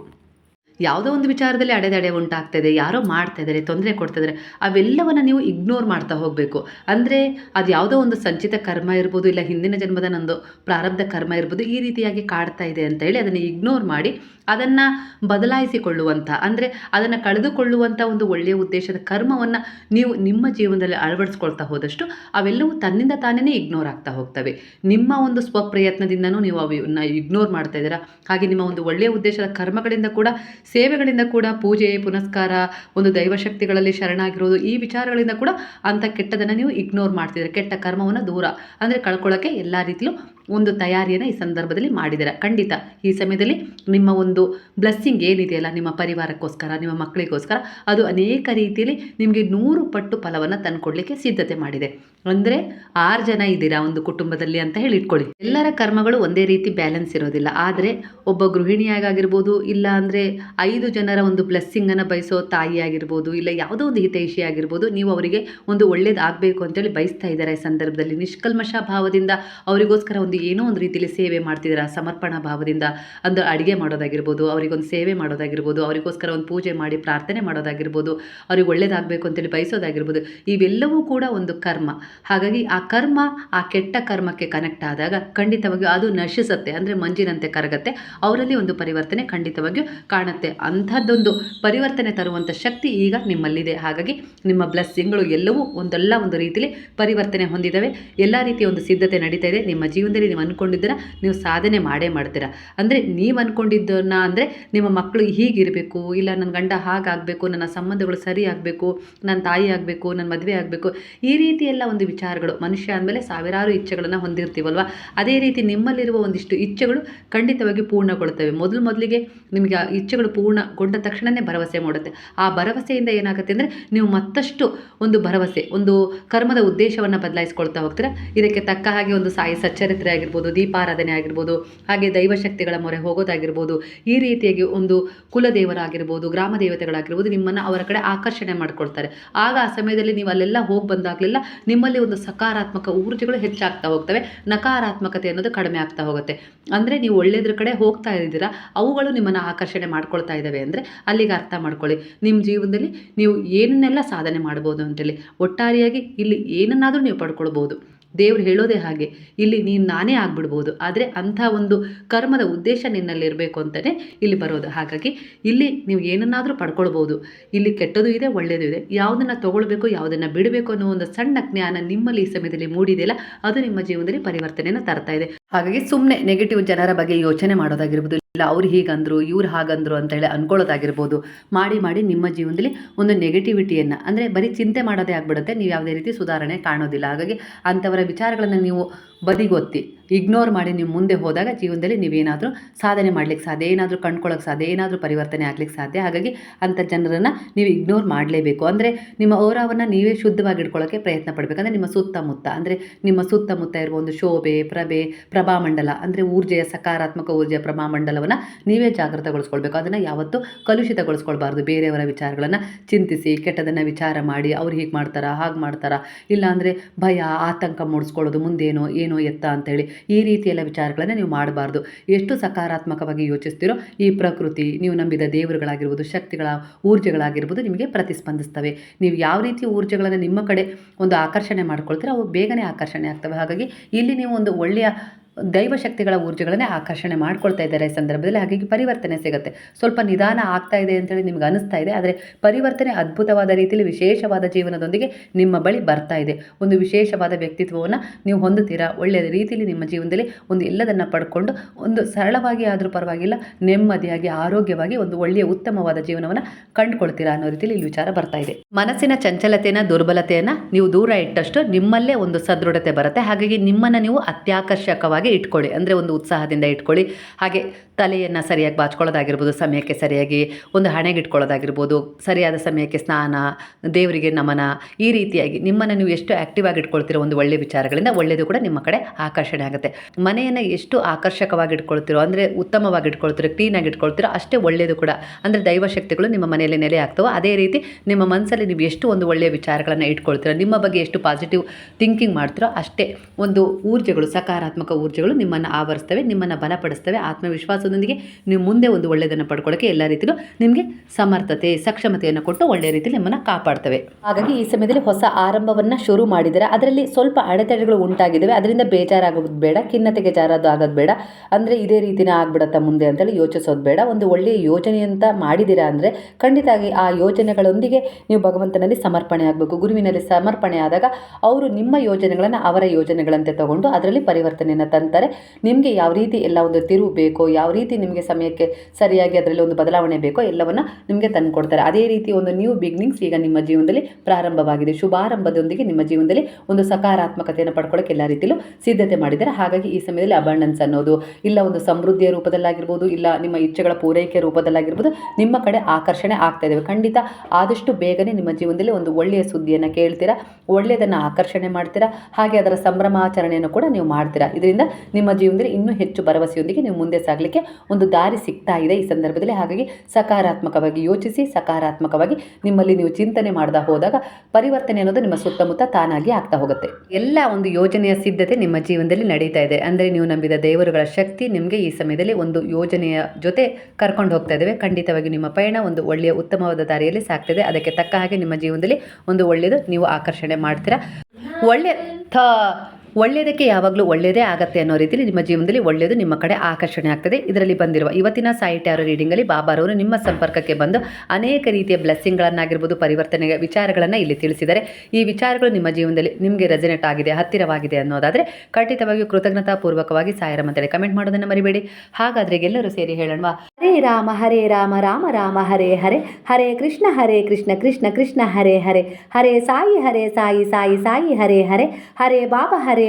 ಯಾವುದೋ ಒಂದು ವಿಚಾರದಲ್ಲಿ ಅಡೆದಡೆ ಉಂಟಾಗ್ತಿದೆ, ಯಾರೋ ಮಾಡ್ತಾ ಇದ್ದಾರೆ ತೊಂದರೆ ಕೊಡ್ತಿದ್ದಾರೆ, ಅವೆಲ್ಲವನ್ನು ನೀವು ಇಗ್ನೋರ್ ಮಾಡ್ತಾ ಹೋಗಬೇಕು. ಅಂದರೆ ಅದು ಯಾವುದೋ ಒಂದು ಸಂಚಿತ ಕರ್ಮ ಇರ್ಬೋದು, ಇಲ್ಲ ಹಿಂದಿನ ಜನ್ಮದ ನಂದು ಪ್ರಾರಬ್ಧ ಕರ್ಮ ಇರ್ಬೋದು, ಈ ರೀತಿಯಾಗಿ ಕಾಡ್ತಾ ಇದೆ ಅಂತ ಹೇಳಿ ಅದನ್ನು ಇಗ್ನೋರ್ ಮಾಡಿ ಅದನ್ನು ಬದಲಾಯಿಸಿಕೊಳ್ಳುವಂಥ ಅಂದರೆ ಅದನ್ನು ಕಳೆದುಕೊಳ್ಳುವಂಥ ಒಂದು ಒಳ್ಳೆಯ ಉದ್ದೇಶದ ಕರ್ಮವನ್ನು ನೀವು ನಿಮ್ಮ ಜೀವನದಲ್ಲಿ ಅಳವಡಿಸ್ಕೊಳ್ತಾ ಹೋದಷ್ಟು ಅವೆಲ್ಲವೂ ತನ್ನಿಂದ ತಾನೇ ಇಗ್ನೋರ್ ಆಗ್ತಾ ಹೋಗ್ತವೆ. ನಿಮ್ಮ ಒಂದು ಸ್ವಪ್ರಯತ್ನದಿಂದನೂ ನೀವು ಅವನ್ನ ಇಗ್ನೋರ್ ಮಾಡ್ತಾ ಇದ್ದೀರಾ? ಹಾಗೆ ನಿಮ್ಮ ಒಂದು ಒಳ್ಳೆಯ ಉದ್ದೇಶದ ಕರ್ಮಗಳಿಂದ ಕೂಡ, ಸೇವೆಗಳಿಂದ ಕೂಡ ಪೂಜೆ, ಪುನಸ್ಕಾರ, ಒಂದು ದೈವಶಕ್ತಿಗಳಲ್ಲಿ ಶರಣಾಗಿರೋದು ಈ ವಿಚಾರಗಳಿಂದ ಕೂಡ ಅಂಥ ಕೆಟ್ಟದನ್ನು ನೀವು ಇಗ್ನೋರ್ ಮಾಡ್ತಿದ್ದೀರಾ ಕೆಟ್ಟ ಕರ್ಮವನ್ನು ದೂರ, ಅಂದರೆ ಕಳ್ಕೊಳ್ಳೋಕ್ಕೆ ಎಲ್ಲ ರೀತಿಯಲ್ಲೂ ಒಂದು ತಯಾರಿಯನ್ನು ಈ ಸಂದರ್ಭದಲ್ಲಿ ಮಾಡಿದ್ದೀರಾ. ಖಂಡಿತ ಈ ಸಮಯದಲ್ಲಿ ನಿಮ್ಮ ಒಂದು ಬ್ಲೆಸ್ಸಿಂಗ್ ಏನಿದೆಯಲ್ಲ, ನಿಮ್ಮ ಪರಿವಾರಕ್ಕೋಸ್ಕರ, ನಿಮ್ಮ ಮಕ್ಕಳಿಗೋಸ್ಕರ, ಅದು ಅನೇಕ ರೀತಿಯಲ್ಲಿ ನಿಮಗೆ ನೂರು ಪಟ್ಟು ಫಲವನ್ನು ತಂದುಕೊಡ್ಲಿಕ್ಕೆ ಸಿದ್ಧತೆ ಮಾಡಿದೆ. ಅಂದರೆ ಆರು ಜನ ಇದ್ದೀರಾ ಒಂದು ಕುಟುಂಬದಲ್ಲಿ ಅಂತ ಹೇಳಿ ಇಟ್ಕೊಳ್ಳಿ ಎಲ್ಲರ ಕರ್ಮಗಳು ಒಂದೇ ರೀತಿ ಬ್ಯಾಲೆನ್ಸ್ ಇರೋದಿಲ್ಲ. ಆದರೆ ಒಬ್ಬ ಗೃಹಿಣಿಯಾಗಿರ್ಬೋದು ಇಲ್ಲ ಅಂದರೆ ಐದು ಜನರ ಒಂದು ಬ್ಲೆಸ್ಸಿಂಗನ್ನು ಬಯಸೋ ತಾಯಿಯಾಗಿರ್ಬೋದು, ಇಲ್ಲ ಯಾವುದೋ ಒಂದು ಹಿತೈಷಿ ಆಗಿರ್ಬೋದು ನೀವು ಅವರಿಗೆ ಒಂದು ಒಳ್ಳೇದಾಗಬೇಕು ಅಂತೇಳಿ ಬಯಸ್ತಾ ಇದ್ದಾರೆ ಈ ಸಂದರ್ಭದಲ್ಲಿ. ನಿಷ್ಕಲ್ಮಶ ಭಾವದಿಂದ ಅವರಿಗೋಸ್ಕರ ಒಂದು ಏನೋ ಒಂದು ರೀತಿಯಲ್ಲಿ ಸೇವೆ ಮಾಡ್ತಿದ್ದೀರಾ ಸಮರ್ಪಣಾ ಭಾವದಿಂದ ಒಂದು ಅಡುಗೆ ಮಾಡೋದಾಗಿರ್ಬೋದು, ಅವರಿಗೊಂದು ಸೇವೆ ಮಾಡೋದಾಗಿರ್ಬೋದು, ಅವರಿಗೋಸ್ಕರ ಒಂದು ಪೂಜೆ ಮಾಡಿ ಪ್ರಾರ್ಥನೆ ಮಾಡೋದಾಗಿರ್ಬೋದು, ಅವ್ರಿಗೆ ಒಳ್ಳೇದಾಗಬೇಕು ಅಂತೇಳಿ ಬಯಸೋದಾಗಿರ್ಬೋದು, ಇವೆಲ್ಲವೂ ಕೂಡ ಒಂದು ಕರ್ಮ. ಹಾಗಾಗಿ ಆ ಕರ್ಮ, ಆ ಕೆಟ್ಟ ಕರ್ಮಕ್ಕೆ ಕನೆಕ್ಟ್ ಆದಾಗ ಖಂಡಿತವಾಗಿಯೂ ಅದು ನಶಿಸುತ್ತೆ. ಅಂದರೆ ಮಂಜಿನಂತೆ ಕರಗತ್ತೆ. ಅವರಲ್ಲಿ ಒಂದು ಪರಿವರ್ತನೆ ಖಂಡಿತವಾಗಿಯೂ ಕಾಣುತ್ತೆ. ಅಂಥದ್ದೊಂದು ಪರಿವರ್ತನೆ ತರುವಂಥ ಶಕ್ತಿ ಈಗ ನಿಮ್ಮಲ್ಲಿದೆ. ಹಾಗಾಗಿ ನಿಮ್ಮ ಬ್ಲೆಸ್ಸಿಂಗ್ಗಳು ಎಲ್ಲವೂ ಒಂದಲ್ಲ ಒಂದು ರೀತಿಯಲ್ಲಿ ಪರಿವರ್ತನೆ ಹೊಂದಿದ್ದಾವೆ ಎಲ್ಲ ರೀತಿಯ ಒಂದು ಸಿದ್ಧತೆ ನಡೀತಾ ಇದೆ. ನಿಮ್ಮ ಜೀವನದಲ್ಲಿ ನೀವು ಅಂದ್ಕೊಂಡಿದ್ದೀರ ನೀವು ಸಾಧನೆ ಮಾಡೇ ಮಾಡ್ತೀರಾ? ಅಂದರೆ ನೀವು ಅಂದ್ಕೊಂಡಿದ್ದನ್ನ ಅಂದರೆ ನಿಮ್ಮ ಮಕ್ಕಳು ಹೀಗಿರಬೇಕು, ಇಲ್ಲ ನನ್ನ ಗಂಡ ಹಾಗಾಗಬೇಕು, ನನ್ನ ಸಂಬಂಧಗಳು ಸರಿ ಆಗಬೇಕು ನನ್ನ ತಾಯಿ ಆಗಬೇಕು ನನ್ನ ಮದುವೆ ಆಗಬೇಕು, ಈ ರೀತಿ ಎಲ್ಲ ಒಂದು ವಿಚಾರಗಳು ಮನುಷ್ಯ ಅಂದಮೇಲೆ ಸಾವಿರಾರು ಇಚ್ಛೆಗಳನ್ನು ಹೊಂದಿರ್ತೀವಲ್ವ? ಅದೇ ರೀತಿ ನಿಮ್ಮಲ್ಲಿರುವ ಒಂದಿಷ್ಟು ಇಚ್ಛೆಗಳು ಖಂಡಿತವಾಗಿ ಪೂರ್ಣಗೊಳ್ತವೆ ಮೊದಲು ಮೊದಲಿಗೆ ನಿಮಗೆ ಆ ಇಚ್ಛೆಗಳು ಪೂರ್ಣಗೊಂಡ ತಕ್ಷಣವೇ ಭರವಸೆ ಮಾಡುತ್ತೆ. ಆ ಭರವಸೆಯಿಂದ ಏನಾಗುತ್ತೆ ಅಂದರೆ ನೀವು ಮತ್ತಷ್ಟು ಒಂದು ಭರವಸೆ, ಒಂದು ಕರ್ಮದ ಉದ್ದೇಶವನ್ನು ಬದಲಾಯಿಸ್ಕೊಳ್ತಾ ಹೋಗ್ತೀರಾ. ಇದಕ್ಕೆ ತಕ್ಕ ಹಾಗೆ ಒಂದು ಸಾಯಿ ಸಚ್ಚರಿತ್ರೆ ಆಗಿರ್ಬೋದು, ದೀಪಾರಾಧನೆ ಆಗಿರ್ಬೋದು, ಹಾಗೆ ದೈವಶಕ್ತಿಗಳ ಮೊರೆ ಹೋಗೋದಾಗಿರ್ಬೋದು, ಈ ರೀತಿಯಾಗಿ ಒಂದು ಕುಲದೇವರಾಗಿರ್ಬೋದು ಗ್ರಾಮ ದೇವತೆಗಳಾಗಿರ್ಬೋದು ನಿಮ್ಮನ್ನು ಅವರ ಕಡೆ ಆಕರ್ಷಣೆ ಮಾಡ್ಕೊಳ್ತಾರೆ. ಆಗ ಆ ಸಮಯದಲ್ಲಿ ನೀವು ಅಲ್ಲೆಲ್ಲ ಹೋಗಿ ಬಂದಾಗಲೆಲ್ಲ ನಿಮ್ಮಲ್ಲಿ ಒಂದು ಸಕಾರಾತ್ಮಕ ಊರ್ಜೆಗಳು ಹೆಚ್ಚಾಗ್ತಾ ಹೋಗ್ತವೆ. ನಕಾರಾತ್ಮಕತೆ ಅನ್ನೋದು ಕಡಿಮೆ ಆಗ್ತಾ ಹೋಗುತ್ತೆ. ಅಂದರೆ ನೀವು ಒಳ್ಳೆಯದ್ರ ಕಡೆ ಹೋಗ್ತಾ ಇದ್ದೀರಾ, ಅವುಗಳು ನಿಮ್ಮನ್ನು ಆಕರ್ಷಣೆ ಮಾಡ್ಕೊಳ್ತಾ ಇದ್ದಾವೆ ಅಂದರೆ ಅಲ್ಲಿಗೆ ಅರ್ಥ ಮಾಡ್ಕೊಳ್ಳಿ. ನಿಮ್ಮ ಜೀವನದಲ್ಲಿ ನೀವು ಏನನ್ನೆಲ್ಲ ಸಾಧನೆ ಮಾಡ್ಬೋದು ಅಂತೇಳಿ, ಒಟ್ಟಾರೆಯಾಗಿ ಇಲ್ಲಿ ಏನನ್ನಾದರೂ ನೀವು ಪಡ್ಕೊಳ್ಬೋದು. ದೇವ್ರು ಹೇಳೋದೇ ಹಾಗೆ. ಇಲ್ಲಿ ನೀನು ನಾನೇ ಆಗ್ಬಿಡ್ಬೋದು. ಆದರೆ ಅಂಥ ಒಂದು ಕರ್ಮದ ಉದ್ದೇಶ ನಿನ್ನಲ್ಲಿ ಇರಬೇಕು ಅಂತಲೇ ಇಲ್ಲಿ ಬರೋದು. ಹಾಗಾಗಿ ಇಲ್ಲಿ ನೀವು ಏನನ್ನಾದರೂ ಪಡ್ಕೊಳ್ಬೋದು. ಇಲ್ಲಿ ಕೆಟ್ಟದು ಇದೆ ಒಳ್ಳೆಯದು ಇದೆ. ಯಾವುದನ್ನು ತಗೊಳ್ಬೇಕು, ಯಾವುದನ್ನು ಬಿಡಬೇಕು ಅನ್ನೋ ಒಂದು ಸಣ್ಣ ಜ್ಞಾನ ನಿಮ್ಮಲ್ಲಿ ಈ ಸಮಯದಲ್ಲಿ ಮೂಡಿದೆಯಲ್ಲ, ಅದು ನಿಮ್ಮ ಜೀವನದಲ್ಲಿ ಪರಿವರ್ತನೆಯನ್ನು ತರ್ತಾ ಇದೆ. ಹಾಗಾಗಿ ಸುಮ್ಮನೆ ನೆಗೆಟಿವ್ ಜನರ ಬಗ್ಗೆ ಯೋಚನೆ ಮಾಡೋದಾಗಿರ್ಬೋದು, ಇಲ್ಲ ಅವ್ರು ಹೀಗಂದ್ರು, ಇವ್ರು ಹಾಗಂದ್ರು ಅಂತ ಹೇಳಿ ಅನ್ಕೊಳ್ಳೋದಾಗಿರ್ಬೋದು, ಮಾಡಿ ಮಾಡಿ ನಿಮ್ಮ ಜೀವನದಲ್ಲಿ ಒಂದು ನೆಗೆಟಿವಿಟಿಯನ್ನು ಅಂದರೆ ಬರೀ ಚಿಂತೆ ಮಾಡೋದೇ ಆಗ್ಬಿಡುತ್ತೆ, ನೀವು ಯಾವುದೇ ರೀತಿ ಸುಧಾರಣೆ ಕಾಣೋದಿಲ್ಲ. ಹಾಗಾಗಿ ಅಂಥವರ ವಿಚಾರಗಳನ್ನು ನೀವು ಬದಿಗೊತ್ತಿ. ಇಗ್ನೋರ್ ಮಾಡಿ ನೀವು ಮುಂದೆ ಹೋದಾಗ ಜೀವನದಲ್ಲಿ ನೀವೇನಾದರೂ ಸಾಧನೆ ಮಾಡ್ಲಿಕ್ಕೆ ಸಾಧ್ಯ, ಏನಾದರೂ ಕಂಡ್ಕೊಳ್ಳೋಕೆ ಸಾಧ್ಯ, ಏನಾದರೂ ಪರಿವರ್ತನೆ ಆಗಲಿಕ್ಕೆ ಸಾಧ್ಯ. ಹಾಗಾಗಿ ಅಂಥ ಜನರನ್ನು ನೀವು ಇಗ್ನೋರ್ ಮಾಡಲೇಬೇಕು. ಅಂದರೆ ನಿಮ್ಮ ಓರಾವನ್ನು ನೀವೇ ಶುದ್ಧವಾಗಿ ಇಟ್ಕೊಳ್ಳೋಕ್ಕೆ ಪ್ರಯತ್ನ ಪಡಬೇಕು. ಅಂದರೆ ನಿಮ್ಮ ಸುತ್ತಮುತ್ತ, ಅಂದರೆ ನಿಮ್ಮ ಸುತ್ತಮುತ್ತ ಇರುವ ಒಂದು ಶೋಭೆ, ಪ್ರಭೆ ಪ್ರಭಾಮಂಡಲ ಅಂದರೆ ಊರ್ಜೆಯ ಸಕಾರಾತ್ಮಕ ಊರ್ಜೆಯ ಪ್ರಭಾಮಂಡಲವನ್ನು ನೀವೇ ಜಾಗೃತಗೊಳಿಸ್ಕೊಳ್ಬೇಕು. ಅದನ್ನು ಯಾವತ್ತೂ ಕಲುಷಿತಗೊಳಿಸ್ಕೊಳ್ಬಾರ್ದು. ಬೇರೆಯವರ ವಿಚಾರಗಳನ್ನು ಚಿಂತಿಸಿ, ಕೆಟ್ಟದನ್ನು ವಿಚಾರ ಮಾಡಿ, ಅವ್ರು ಹೀಗೆ ಮಾಡ್ತಾರಾ, ಹಾಗೆ ಮಾಡ್ತಾರಾ ಇಲ್ಲಾಂದರೆ ಭಯ, ಆತಂಕ ಮೂಡಿಸ್ಕೊಳ್ಳೋದು ಮುಂದೇನೋ, ಏನೋ ಎತ್ತ ಅಂತೇಳಿ ಈ ರೀತಿಯೆಲ್ಲ ವಿಚಾರಗಳನ್ನು ನೀವು ಮಾಡಬಾರ್ದು. ಎಷ್ಟು ಸಕಾರಾತ್ಮಕವಾಗಿ ಯೋಚಿಸ್ತೀರೋ ಈ ಪ್ರಕೃತಿ ನೀವು ನಂಬಿದ ದೇವರುಗಳಾಗಿರ್ಬೋದು, ಶಕ್ತಿಗಳ ಊರ್ಜೆಗಳಾಗಿರ್ಬೋದು ನಿಮಗೆ ಪ್ರತಿಸ್ಪಂದಿಸ್ತವೆ. ನೀವು ಯಾವ ರೀತಿ ಊರ್ಜೆಗಳನ್ನು ನಿಮ್ಮ ಕಡೆ ಒಂದು ಆಕರ್ಷಣೆ ಮಾಡ್ಕೊಳ್ತೀರೋ ಅವು ಬೇಗನೆ ಆಕರ್ಷಣೆ ಆಗ್ತವೆ. ಹಾಗಾಗಿ ಇಲ್ಲಿ ನೀವು ಒಂದು ಒಳ್ಳೆಯ ದೈವಶಕ್ತಿಗಳ ಊರ್ಜೆಗಳನ್ನೇ ಆಕರ್ಷಣೆ ಮಾಡ್ಕೊಳ್ತಾ ಇದ್ದಾರೆ ಸಂದರ್ಭದಲ್ಲಿ. ಹಾಗಾಗಿ ಪರಿವರ್ತನೆ ಸಿಗುತ್ತೆ. ಸ್ವಲ್ಪ ನಿಧಾನ ಆಗ್ತಾ ಇದೆ ಅಂತೇಳಿ ನಿಮ್ಗೆ ಅನಿಸ್ತಾ ಇದೆ, ಆದರೆ ಪರಿವರ್ತನೆ ಅದ್ಭುತವಾದ ರೀತಿಯಲ್ಲಿ ವಿಶೇಷವಾದ ಜೀವನದೊಂದಿಗೆ ನಿಮ್ಮ ಬಳಿ ಬರ್ತಾ ಇದೆ. ಒಂದು ವಿಶೇಷವಾದ ವ್ಯಕ್ತಿತ್ವವನ್ನು ನೀವು ಹೊಂದುತ್ತೀರಾ? ಒಳ್ಳೆಯ ರೀತಿಯಲ್ಲಿ ನಿಮ್ಮ ಜೀವನದಲ್ಲಿ ಒಂದು ಎಲ್ಲದನ್ನು ಪಡ್ಕೊಂಡು ಒಂದು ಸರಳವಾಗಿ ಆದರೂ ಪರವಾಗಿಲ್ಲ, ನೆಮ್ಮದಿಯಾಗಿ, ಆರೋಗ್ಯವಾಗಿ ಒಂದು ಒಳ್ಳೆಯ ಉತ್ತಮವಾದ ಜೀವನವನ್ನು ಕಂಡುಕೊಳ್ತೀರಾ ಅನ್ನೋ ರೀತಿಯಲ್ಲಿ ಇಲ್ಲಿ ವಿಚಾರ ಬರ್ತಾ ಇದೆ. ಮನಸ್ಸಿನ ಚಂಚಲತೆಯನ್ನು, ದುರ್ಬಲತೆಯನ್ನು ನೀವು ದೂರ ಇಟ್ಟಷ್ಟು ನಿಮ್ಮಲ್ಲೇ ಒಂದು ಸದೃಢತೆ ಬರುತ್ತೆ. ಹಾಗಾಗಿ ನಿಮ್ಮನ್ನು ನೀವು ಅತ್ಯಾಕರ್ಷಕವಾಗಿ ಇಟ್ಕೊಳ್ಳಿ, ಅಂದರೆ ಒಂದು ಉತ್ಸಾಹದಿಂದ ಇಟ್ಕೊಳ್ಳಿ. ಹಾಗೆ ತಲೆಯನ್ನು ಸರಿಯಾಗಿ ಬಾಚ್ಕೊಳ್ಳೋದಾಗಿರ್ಬೋದು, ಸಮಯಕ್ಕೆ ಸರಿಯಾಗಿ ಒಂದು ಹಣೆಗೆ ಇಟ್ಕೊಳ್ಳೋದಾಗಿರ್ಬೋದು ಸರಿಯಾದ ಸಮಯಕ್ಕೆ ಸ್ನಾನ, ದೇವರಿಗೆ ನಮನ, ಈ ರೀತಿಯಾಗಿ ನಿಮ್ಮನ್ನು ನೀವು ಎಷ್ಟು ಆ್ಯಕ್ಟಿವ್ ಆಗಿ ಇಟ್ಕೊಳ್ತಿರೋ ಒಂದು ಒಳ್ಳೆಯ ವಿಚಾರಗಳಿಂದ ಒಳ್ಳೆಯದು ಕೂಡ ನಿಮ್ಮ ಕಡೆ ಆಕರ್ಷಣೆ ಆಗುತ್ತೆ. ಮನೆಯನ್ನು ಎಷ್ಟು ಆಕರ್ಷಕವಾಗಿ ಇಟ್ಕೊಳ್ತಿರೋ, ಅಂದರೆ ಉತ್ತಮವಾಗಿ ಇಟ್ಕೊಳ್ತಿರೋ ಕ್ಲೀನಾಗಿ ಇಟ್ಕೊಳ್ತಿರೋ ಅಷ್ಟೇ ಒಳ್ಳೆಯದು ಕೂಡ. ಅಂದರೆ ದೈವಶಕ್ತಿಗಳು ನಿಮ್ಮ ಮನೆಯಲ್ಲಿ ನೆಲೆ ಆಗ್ತವೆ. ಅದೇ ರೀತಿ ನಿಮ್ಮ ಮನಸ್ಸಲ್ಲಿ ನೀವು ಎಷ್ಟು ಒಂದು ಒಳ್ಳೆಯ ವಿಚಾರಗಳನ್ನು ಇಟ್ಕೊಳ್ತೀರೋ, ನಿಮ್ಮ ಬಗ್ಗೆ ಎಷ್ಟು ಪಾಸಿಟಿವ್ ಥಿಂಕಿಂಗ್ ಮಾಡ್ತೀರೋ ಅಷ್ಟೇ ಒಂದು ಊರ್ಜೆಗಳು, ಸಕಾರಾತ್ಮಕ ಊರ್ಜೆಗಳು ನಿಮ್ಮನ್ನು ಆವರಿಸ್ತವೆ, ನಿಮ್ಮನ್ನು ಬಲಪಡಿಸ್ತವೆ, ಆತ್ಮವಿಶ್ವಾಸದೊಂದಿಗೆ ನೀವು ಮುಂದೆ ಒಂದು ಒಳ್ಳೆಯದನ್ನು ಪಡ್ಕೊಳ್ಳೋಕ್ಕೆ ಎಲ್ಲ ರೀತಿಯಲ್ಲೂ ನಿಮಗೆ ಸಮರ್ಥತೆ, ಸಕ್ಷಮತೆಯನ್ನು ಕೊಟ್ಟು ಒಳ್ಳೆಯ ರೀತಿಯಲ್ಲಿ ನಿಮ್ಮನ್ನು ಕಾಪಾಡ್ತವೆ. ಹಾಗಾಗಿ ಈ ಸಮಯದಲ್ಲಿ ಹೊಸ ಆರಂಭವನ್ನು ಶುರು ಮಾಡಿದರೆ ಅದರಲ್ಲಿ ಸ್ವಲ್ಪ ಅಡೆತಡೆಗಳು ಉಂಟಾಗಿದ್ದಾವೆ. ಅದರಿಂದ ಬೇಜಾರಾಗೋದು ಬೇಡ, ಖಿನ್ನತೆಗೆ ಜಾರದು ಆಗೋದು ಬೇಡ. ಅಂದರೆ ಇದೇ ರೀತಿನ ಆಗ್ಬಿಡತ್ತಾ ಮುಂದೆ ಅಂತೇಳಿ ಯೋಚಿಸೋದು ಬೇಡ. ಒಂದು ಒಳ್ಳೆಯ ಯೋಜನೆ ಅಂತ ಮಾಡಿದ್ದೀರಾ ಅಂದರೆ ಖಂಡಿತವಾಗಿ ಆ ಯೋಜನೆಗಳೊಂದಿಗೆ ನೀವು ಭಗವಂತನಲ್ಲಿ ಸಮರ್ಪಣೆ ಆಗಬೇಕು. ಗುರುವಿನಲ್ಲಿ ಸಮರ್ಪಣೆ ಆದಾಗ ಅವರು ನಿಮ್ಮ ಯೋಜನೆಗಳನ್ನು ಅವರ ಯೋಜನೆಗಳಂತೆ ತಗೊಂಡು ಅದರಲ್ಲಿ ಪರಿವರ್ತನೆಯನ್ನು ತಂತಾರೆ ನಿಮಗೆ ಯಾವ ರೀತಿ ಎಲ್ಲ ಒಂದು ತಿರುವು ಬೇಕೋ, ಯಾವ ರೀತಿ ನಿಮಗೆ ಸಮಯಕ್ಕೆ ಸರಿಯಾಗಿ ಅದರಲ್ಲಿ ಒಂದು ಬದಲಾವಣೆ ಬೇಕೋ ಎಲ್ಲವನ್ನು ನಿಮಗೆ ತಂದುಕೊಡ್ತಾರೆ ಅದೇ ರೀತಿ ಒಂದು ನ್ಯೂ ಬಿಗ್ನಿಂಗ್ಸ್ ಈಗ ನಿಮ್ಮ ಜೀವನದಲ್ಲಿ ಪ್ರಾರಂಭವಾಗಿದೆ. ಶುಭಾರಂಭದೊಂದಿಗೆ ನಿಮ್ಮ ಜೀವನದಲ್ಲಿ ಒಂದು ಸಕಾರಾತ್ಮಕತೆಯನ್ನು ಪಡ್ಕೊಳ್ಳೋಕೆ ಎಲ್ಲ ರೀತಿಯಲ್ಲೂ ಸಿದ್ಧತೆ ಮಾಡಿದ್ದಾರೆ. ಹಾಗಾಗಿ ಈ ಸಮಯದಲ್ಲಿ ಅಬಂಡನ್ಸ್ ಅನ್ನೋದು, ಇಲ್ಲ ಒಂದು ಸಮೃದ್ಧಿಯ ರೂಪದಲ್ಲಾಗಿರ್ಬೋದು, ಇಲ್ಲ ನಿಮ್ಮ ಇಚ್ಛೆಗಳ ಪೂರೈಕೆ ರೂಪದಲ್ಲಾಗಿರ್ಬೋದು, ನಿಮ್ಮ ಕಡೆ ಆಕರ್ಷಣೆ ಆಗ್ತಾ ಇದ್ದಾವೆ ಖಂಡಿತ ಆದಷ್ಟು ಬೇಗನೆ ನಿಮ್ಮ ಜೀವನದಲ್ಲಿ ಒಂದು ಒಳ್ಳೆಯ ಸುದ್ದಿಯನ್ನು ಕೇಳ್ತೀರಾ, ಒಳ್ಳೆಯದನ್ನು ಆಕರ್ಷಣೆ ಮಾಡ್ತೀರಾ, ಹಾಗೆ ಅದರ ಸಂಭ್ರಮಾಚರಣೆಯನ್ನು ಕೂಡ ನೀವು ಮಾಡ್ತೀರಾ. ಇದರಿಂದ ನಿಮ್ಮ ಜೀವನದಲ್ಲಿ ಇನ್ನೂ ಹೆಚ್ಚು ಭರವಸೆಯೊಂದಿಗೆ ನೀವು ಮುಂದೆ ಸಾಗಲಿಕ್ಕೆ ಒಂದು ದಾರಿ ಸಿಗ್ತಾ ಇದೆ ಈ ಸಂದರ್ಭದಲ್ಲಿ. ಹಾಗಾಗಿ ಸಕಾರಾತ್ಮಕವಾಗಿ ಯೋಚಿಸಿ, ಸಕಾರಾತ್ಮಕವಾಗಿ ನಿಮ್ಮಲ್ಲಿ ನೀವು ಚಿಂತನೆ ಮಾಡ್ತಾ ಹೋದಾಗ ಪರಿವರ್ತನೆ ಅನ್ನೋದು ನಿಮ್ಮ ಸುತ್ತಮುತ್ತ ತಾನಾಗಿ ಆಗ್ತಾ ಹೋಗುತ್ತೆ. ಎಲ್ಲ ಒಂದು ಯೋಜನೆಯ ಸಿದ್ಧತೆ ನಿಮ್ಮ ಜೀವನದಲ್ಲಿ ನಡೀತಾ ಇದೆ. ಅಂದರೆ ನೀವು ನಂಬಿದ ದೇವರುಗಳ ಶಕ್ತಿ ನಿಮಗೆ ಈ ಸಮಯದಲ್ಲಿ ಒಂದು ಯೋಜನೆಯ ಜೊತೆ ಕರ್ಕೊಂಡು ಹೋಗ್ತಾ ಇದ್ದೇವೆ. ಖಂಡಿತವಾಗಿ ನಿಮ್ಮ ಪಯಣ ಒಂದು ಒಳ್ಳೆಯ ಉತ್ತಮವಾದ ದಾರಿಯಲ್ಲಿ ಸಾಕ್ತಿದೆ ಅದಕ್ಕೆ ತಕ್ಕ ಹಾಗೆ ನಿಮ್ಮ ಜೀವನದಲ್ಲಿ ಒಂದು ಒಳ್ಳೆಯದು ನೀವು ಆಕರ್ಷಣೆ ಮಾಡ್ತೀರಾ. ಒಳ್ಳೆ ಥ ಒಳ್ಳೆಯದಕ್ಕೆ ಯಾವಾಗಲೂ ಒಳ್ಳೆಯದೇ ಆಗುತ್ತೆ ಅನ್ನೋ ರೀತಿಯಲ್ಲಿ ನಿಮ್ಮ ಜೀವನದಲ್ಲಿ ಒಳ್ಳೆಯದು ನಿಮ್ಮ ಕಡೆ ಆಕರ್ಷಣೆ ಆಗ್ತದೆ. ಇದರಲ್ಲಿ ಬಂದಿರುವ ಇವತ್ತಿನ ಸಾಯಿ ಟ್ಯಾರೋ ರೀಡಿಂಗಲ್ಲಿ ಬಾಬಾರವರು ನಿಮ್ಮ ಸಂಪರ್ಕಕ್ಕೆ ಬಂದು ಅನೇಕ ರೀತಿಯ ಬ್ಲೆಸ್ಸಿಂಗ್ಗಳನ್ನಾಗಿರ್ಬೋದು ಪರಿವರ್ತನೆ ವಿಚಾರಗಳನ್ನು ಇಲ್ಲಿ ತಿಳಿಸಿದ್ದಾರೆ. ಈ ವಿಚಾರಗಳು ನಿಮ್ಮ ಜೀವನದಲ್ಲಿ ನಿಮಗೆ ರೆಸನೆಟ್ ಆಗಿದೆ, ಹತ್ತಿರವಾಗಿದೆ ಅನ್ನೋದಾದರೆ ಖಂಡಿತವಾಗಿಯೂ ಕೃತಜ್ಞತಾಪೂರ್ವಕವಾಗಿ ಸಾಯರ ಅಂತೇಳಿ ಕಮೆಂಟ್ ಮಾಡೋದನ್ನು ಮರಿಬೇಡಿ. ಹಾಗಾದರೆ ಎಲ್ಲರೂ ಸೇರಿ ಹೇಳೋಣ ಹರೇ ರಾಮ ಹರೇ ರಾಮ ರಾಮ ರಾಮ, ಹರೇ ಹರೇ ಹರೇ ಕೃಷ್ಣ ಹರೇ ಕೃಷ್ಣ ಕೃಷ್ಣ ಕೃಷ್ಣ, ಹರೇ ಹರೇ ಹರೇ ಸಾಯಿ ಹರೇ ಸಾಯಿ ಸಾಯಿ ಸಾಯಿ, ಹರೇ ಹರೇ ಹರೇ ಬಾಬಾ, ಹರೇ